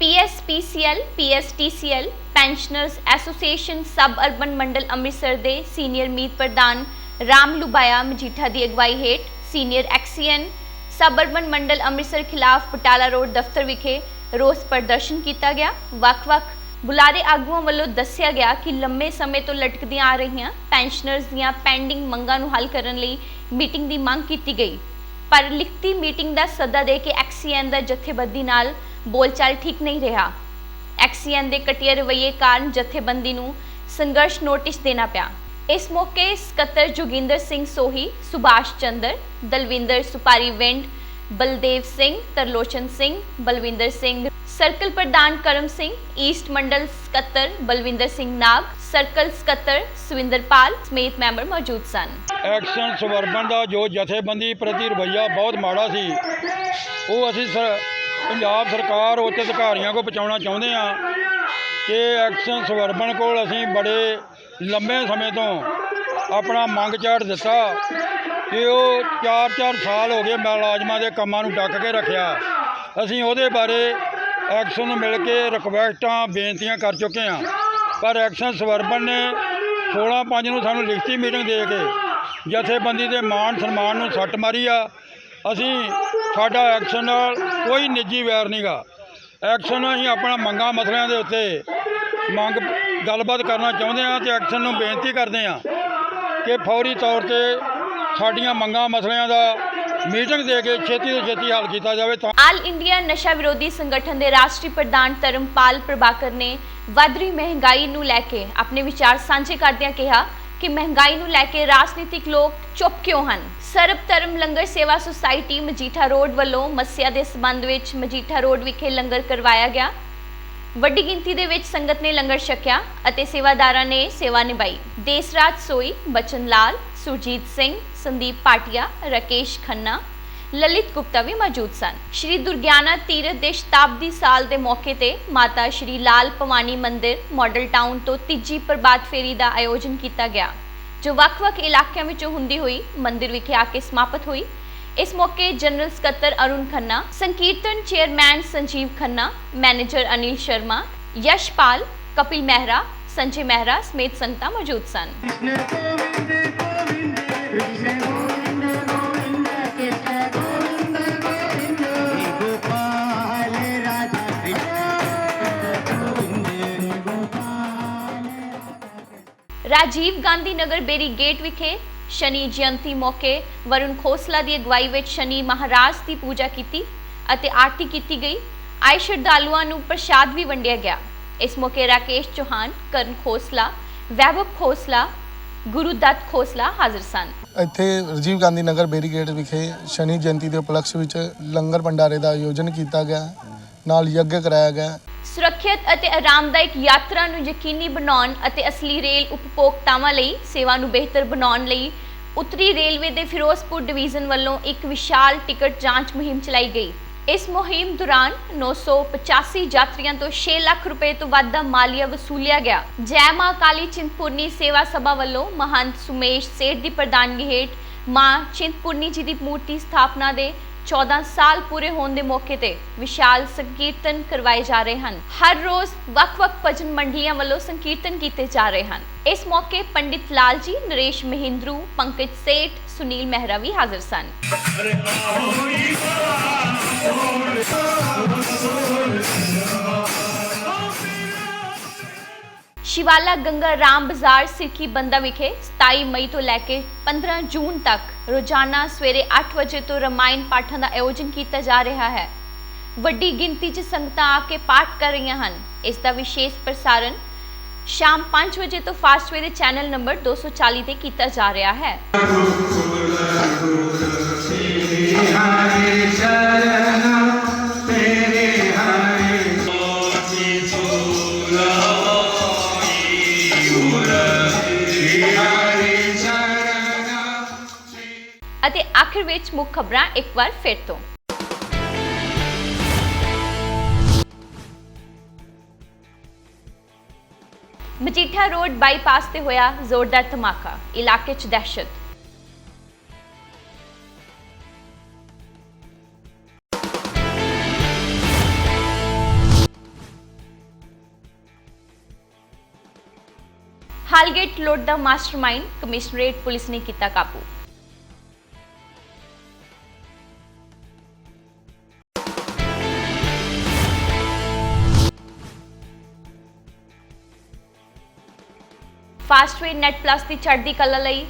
PSPCL PSTCL pensioners association sub urban Mandal Amritsar ਦੇ ਸੀਨੀਅਰ ਮੀਤ ਪ੍ਰਧਾਨ ਰਾਮ ਲੁਬਾਇਆ ਮਜੀਠਾ ਦੀ ਅਗਵਾਈ ਹੇਠ senior XEN sub urban Mandal Amritsar ਖਿਲਾਫ ਬਟਾਲਾ ਰੋਡ ਦਫ਼ਤਰ ਵਿਖੇ ਰੋਸ ਪ੍ਰਦਰਸ਼ਨ ਕੀਤਾ ਗਿਆ। ਵੱਖ-ਵੱਖ ਬੁਲਾਰੇ ਆਗੂਆਂ ਵੱਲੋਂ ਦੱਸਿਆ ਗਿਆ ਕਿ ਲੰਮੇ ਸਮੇਂ ਤੋਂ ਲਟਕਦੀਆਂ ਆ ਰਹੀਆਂ ਪੈਨਸ਼ਨਰਸ ਦੀਆਂ ਪੈਂਡਿੰਗ ਮੰਗਾਂ ਨੂੰ ਹੱਲ ਕਰਨ ਲਈ ਮੀਟਿੰਗ ਦੀ ਮੰਗ ਕੀਤੀ ਗਈ। ਪਰ ਲਿਖਤੀ ਮੀਟਿੰਗ ਦਾ ਸੱਦਾ ਦੇ ਕੇ ਐਕਸੀਐਨ ਦਾ ਜਥੇਬੰਦੀ ਨਾਲ ਬੋਲਚਾਲ ਠੀਕ ਨਹੀਂ ਰਿਹਾ। ਐਕਸੀਐਨ ਦੇ ਕਟਿਆ ਰਵੱਈਏ ਕਾਰਨ ਜਥੇਬੰਦੀ ਨੂੰ ਸੰਘਰਸ਼ ਨੋਟਿਸ ਦੇਣਾ ਪਿਆ। ਇਸ ਮੌਕੇ ਸਕੱਤਰ ਜੋਗਿੰਦਰ ਸਿੰਘ ਸੋਹੀ, ਸੁਭਾਸ਼ ਚੰਦਰ, ਦਲਵਿੰਦਰ ਸੁਪਾਰੀ ਵਿੰਡ, ਬਲਦੇਵ ਸਿੰਘ, ਤਰਲੋਚਨ ਸਿੰਘ, ਬਲਵਿੰਦਰ ਸਿੰਘ, ਸਰਕਲ ਪ੍ਰਧਾਨ ਕਰਮ ਸਿੰਘ, ਈਸਟ ਮੰਡਲ ਸਕੱਤਰ ਬਲਵਿੰਦਰ ਸਿੰਘ ਨਾਗ, ਸਰਕਲ ਸਕੱਤਰ ਸੁਵਿੰਦਰਪਾਲ ਸਮੇਤ ਮੈਂਬਰ ਮੌਜੂਦ ਸਨ। ਐਕਸ਼ਨ ਸਵਰਬਨ ਦਾ ਜੋ ਜਥੇਬੰਦੀ ਪ੍ਰਤੀ ਰਵੱਈਆ ਬਹੁਤ ਮਾੜਾ ਸੀ, ਉਹ ਅਸੀਂ ਸਰ ਪੰਜਾਬ ਸਰਕਾਰ ਉੱਚ ਅਧਿਕਾਰੀਆਂ ਕੋਲ ਪਹੁੰਚਾਉਣਾ ਚਾਹੁੰਦੇ ਹਾਂ ਕਿ ਐਕਸ਼ਨ ਸਵਰਬਨ ਕੋਲ ਅਸੀਂ ਬੜੇ ਲੰਬੇ ਸਮੇਂ ਤੋਂ ਆਪਣਾ ਮੰਗ ਝਾੜ ਦਿੱਤਾ ਕਿ ਉਹ 4-4 ਸਾਲ ਹੋ ਗਏ ਮੁਲਾਜ਼ਮਾਂ ਦੇ ਕੰਮਾਂ ਨੂੰ ਡੱਕ ਕੇ ਰੱਖਿਆ। ਅਸੀਂ ਉਹਦੇ ਬਾਰੇ ਐਕਸ਼ਨ ਨੂੰ ਮਿਲ ਕੇ ਰਿਕਵੈਸਟਾਂ, ਬੇਨਤੀਆਂ ਕਰ ਚੁੱਕੇ ਹਾਂ। ਪਰ ਐਕਸ਼ਨ ਸਵਰਬਨ ਨੇ 16-5 ਨੂੰ ਸਾਨੂੰ ਲਿਖਤੀ ਮੀਟਿੰਗ ਦੇ ਕੇ ਜਥੇਬੰਦੀ ਦੇ ਮਾਣ ਸਨਮਾਨ ਨੂੰ ਸੱਟ ਮਾਰੀ ਆ। ਅਸੀਂ ਸਾਡਾ ਐਕਸ਼ਨ ਨਾਲ ਕੋਈ ਨਿੱਜੀ ਵੈਰ ਨਹੀਂਗਾ ਐਕਸ਼ਨ ਅਸੀਂ ਆਪਣਾ ਮੰਗਾਂ ਮਸਲਿਆਂ ਦੇ ਉੱਤੇ ਮੰਗ ਗੱਲਬਾਤ ਕਰਨਾ ਚਾਹੁੰਦੇ ਹਾਂ ਤੇ ਐਕਸ਼ਨ ਨੂੰ ਬੇਨਤੀ ਕਰਦੇ ਹਾਂ ਕਿ ਫੌਰੀ ਤੌਰ ਤੇ ਸਾਡੀਆਂ ਮੰਗਾਂ ਮਸਲਿਆਂ ਦਾ ਮੀਟਿੰਗ ਦੇ ਕੇ ਛੇਤੀ ਤੋਂ ਛੇਤੀ ਹੱਲ ਕੀਤਾ ਜਾਵੇ ਤਾਂ ਆਲ ਇੰਡੀਆ ਨਸ਼ਾ ਵਿਰੋਧੀ ਸੰਗਠਨ ਦੇ ਰਾਸ਼ਟਰੀ ਪ੍ਰਧਾਨ ਧਰਮਪਾਲ ਪ੍ਰਭਾਕਰ ਨੇ ਵੱਧ ਮਹਿੰਗਾਈ ਨੂੰ ਲੈ ਕੇ ਆਪਣੇ ਵਿਚਾਰ ਸਾਂਝੇ ਕਰਦਿਆਂ ਕਿਹਾ ਕਿ ਮਹਿੰਗਾਈ ਨੂੰ ਲੈ ਕੇ ਰਾਜਨੀਤਿਕ ਲੋਕ ਚੁੱਪ ਕਿਉਂ ਹਨ? ਸਰਬ ਧਰਮ ਲੰਗਰ ਸੇਵਾ ਸੁਸਾਇਟੀ ਮਜੀਠਾ ਰੋਡ ਵੱਲੋਂ ਮੱਸਿਆ ਦੇ ਸਬੰਧ ਵਿੱਚ ਮਜੀਠਾ ਰੋਡ ਵਿਖੇ ਲੰਗਰ ਕਰਵਾਇਆ ਗਿਆ। ਵੱਡੀ ਗਿਣਤੀ ਦੇ ਵਿੱਚ ਸੰਗਤ ਨੇ ਲੰਗਰ ਛਕਿਆ ਅਤੇ ਸੇਵਾਦਾਰਾਂ ਨੇ ਸੇਵਾ ਨਿਭਾਈ। ਦੇਸਰਾਜ ਸੋਈ ਬਚਨ ਲਾਲ, ਸੁਰਜੀਤ ਸਿੰਘ, ਸੰਦੀਪ ਪਾਟਿਆ, ਰਾਕੇਸ਼ ਖੰਨਾ, ਲਲਿਤ ਗੁਪਤਾ ਵੀ ਮੌਜੂਦ ਸਨ। ਸ਼੍ਰੀ ਦੁਰਗਿਆਨਾ ਤੀਰਥ ਦੇ ਸ਼ਤਾਬਦੀ ਸਾਲ ਦੇ ਮੌਕੇ ਤੇ ਮਾਤਾ ਸ਼੍ਰੀ ਲਾਲ ਭਵਾਨੀ ਮੰਦਿਰ, ਮਾਡਲ ਟਾਊਨ ਤੋਂ ਤੀਜੀ ਪ੍ਰਭਾਤ ਫੇਰੀ ਦਾ ਆਯੋਜਨ ਕੀਤਾ ਗਿਆ, ਜੋ ਵੱਖ-ਵੱਖ ਇਲਾਕਿਆਂ ਵਿੱਚੋਂ ਹੁੰਦੀ ਹੋਈ ਮੰਦਿਰ ਵਿਖੇ ਆ ਕੇ ਸਮਾਪਤ ਹੋਈ ਇਸ ਮੌਕੇ ਜਨਰਲ ਸਕੱਤਰ ਅਰੁਣ ਖੰਨਾ ਸੰਕੀਰਤਨ ਚੇਅਰਮੈਨ ਸੰਜੀਵ ਖੰਨਾ ਮੈਨੇਜਰ ਅਨਿਲ ਸ਼ਰਮਾ ਯਸ਼ਪਾਲ ਕਪਿਲ ਮਹਿਰਾ ਸੰਜੇ ਮਹਿਰਾ ਸਮੇਤ ਸੰਗਤਾਂ ਮੌਜੂਦ ਸਨ ਰਾਜੀਵ ਗਾਂਧੀ ਨਗਰ ਬੇਰੀ ਗੇਟ ਵਿਖੇ ਸ਼ਨੀ ਜਯੰਤੀ ਮੌਕੇ ਵਰੁਣ ਖੋਸਲਾ ਦੀ ਅਗਵਾਈ ਵਿੱਚ ਸ਼ਨੀ ਮਹਾਰਾਜ ਦੀ ਪੂਜਾ ਕੀਤੀ ਅਤੇ ਆਰਤੀ ਕੀਤੀ ਗਈ। ਆਏ ਸ਼ਰਧਾਲੂਆਂ ਨੂੰ ਪ੍ਰਸ਼ਾਦ ਵੀ ਵੰਡਿਆ ਗਿਆ। ਇਸ ਮੌਕੇ ਰਾਕੇਸ਼ ਚੌਹਾਨ, ਕਰਨ ਖੋਸਲਾ, ਵੈਭਵ ਖੋਸਲਾ ਗੁਰੂਦੱਤ ਖੋਸਲਾ ਹਾਜ਼ਰ ਸਨ। ਇੱਥੇ ਰਾਜੀਵ ਗਾਂਧੀ ਨਗਰ ਬੈਰੀਗੇਡ ਵਿਖੇ ਸ਼ਨੀ ਜਯੰਤੀ ਦੇ ਉਪਲਕਸ਼ ਵਿੱਚ ਲੰਗਰ ਭੰਡਾਰੇ ਦਾ ਆਯੋਜਨ ਕੀਤਾ ਗਿਆ। ਨਾਲ ਯੱਗ ਕਰਾਇਆ ਗਿਆ। ਸੁਰੱਖਿਅਤ ਅਤੇ ਆਰਾਮਦਾਇਕ ਯਾਤਰਾ ਨੂੰ ਯਕੀਨੀ ਬਣਾਉਣ ਅਤੇ ਅਸਲੀ ਰੇਲ ਉਪਭੋਗਤਾਵਾਂ ਲਈ, ਸੇਵਾ ਨੂੰ ਬਿਹਤਰ ਬਣਾਉਣ ਲਈ ਉੱਤਰੀ ਰੇਲਵੇ ਦੇ ਫਿਰੋਜ਼ਪੁਰ ਡਿਵੀਜ਼ਨ ਵੱਲੋਂ ਇੱਕ ਵਿਸ਼ਾਲ ਟਿਕਟ ਜਾਂਚ ਮੁਹਿੰਮ ਚਲਾਈ ਗਈ। ਇਸ ਮੁਹਿੰਮ ਦੌਰਾਨ 985 ਯਾਤਰੀਆਂ ਤੋਂ 6 ਲੱਖ ਰੁਪਏ ਤੋਂ ਵੱਧ ਦਾ ਮਾਲੀਆ ਵਸੂਲਿਆ ਗਿਆ। ਜੈ ਮਾਂ ਕਾਲੀ ਚਿੰਤਪੁਰਨੀ ਸੇਵਾ ਸਭਾ ਵੱਲੋਂ ਮਹੰਤ ਸੁਮੇਸ਼ ਸੇਠ ਦੀ ਪ੍ਰਧਾਨਗੀ ਹੇਠ ਮਾਂ ਚਿੰਤਪੁਰਨੀ ਜੀ ਦੀ ਮੂਰਤੀ ਸਥਾਪਨਾ ਦੇ 14 ਸਾਲ ਪੂਰੇ ਹੋਣ ਦੇ ਮੌਕੇ ਤੇ ਵਿਸ਼ਾਲ ਸੰਕੀਰਤਨ ਕਰਵਾਏ ਜਾ ਰਹੇ ਹਨ। ਹਰ ਰੋਜ਼ ਵੱਖ-ਵੱਖ ਭਜਨ ਮੰਡਲੀਆਂ ਵੱਲੋਂ ਸੰਕੀਰਤਨ ਕੀਤੇ ਜਾ ਰਹੇ ਹਨ। ਇਸ ਮੌਕੇ ਪੰਡਿਤ ਲਾਲ ਜੀ, ਨਰੇਸ਼ ਮਹਿੰਦਰੂ, ਪੰਕਜ ਸੇਠ, ਸੁਨੀਲ ਮਹਿਰਾ ਵੀ ਹਾਜ਼ਰ ਸਨ। ਸ਼ਿਵਾਲਾ ਗੰਗਾ ਰਾਮ ਬਾਜ਼ਾਰ ਸਿਰਕੀ ਬੰਦਾ ਵਿਖੇ 27 ਮਈ ਤੋਂ ਲੈ ਕੇ 15 ਜੂਨ ਤੱਕ ਰੋਜ਼ਾਨਾ ਸਵੇਰੇ 8 ਵਜੇ ਤੋਂ ਰਮਾਇਣ ਪਾਠਾਂ ਦਾ ਆਯੋਜਨ ਕੀਤਾ ਜਾ ਰਿਹਾ ਹੈ। ਵੱਡੀ ਗਿਣਤੀ 'ਚ ਸੰਗਤਾਂ ਆ ਕੇ ਪਾਠ ਕਰ ਰਹੀਆਂ ਹਨ। ਇਸ ਦਾ ਵਿਸ਼ੇਸ਼ ਪ੍ਰਸਾਰਣ ਸ਼ਾਮ 5 ਵਜੇ ਤੋਂ ਫਾਸਟਵੇ ਦੇ ਚੈਨਲ ਨੰਬਰ 240 ਤੇ ਕੀਤਾ ਜਾ ਰਿਹਾ ਹੈ। ਅਤੇ ਆਖਿਰ ਵਿੱਚ ਮੁੱਖ ਖਬਰਾਂ ਇੱਕ ਵਾਰ ਫਿਰ ਤੋਂ। ਮਜੀਠਾ ਰੋਡ ਬਾਈਪਾਸ ਤੇ ਹੋਇਆ ਜ਼ੋਰਦਾਰ ਧਮਾਕਾ, ਇਲਾਕੇ 'ਚ ਦਹਿਸ਼ਤ। ਹਾਲਗੇਟ ਲੁੱਟ ਦਾ ਮਾਸਟਰਮਾਈਂਡ ਕਮਿਸ਼ਨਰੇਟ ਪੁਲਿਸ ਨੇ ਕੀਤਾ ਕਾਬੂ। ਫਾਸਟਵੇ ਨੈਟ ਪਲੱਸ ਦੀ ਚੜ੍ਹਦੀ ਕਲਾ ਲਈ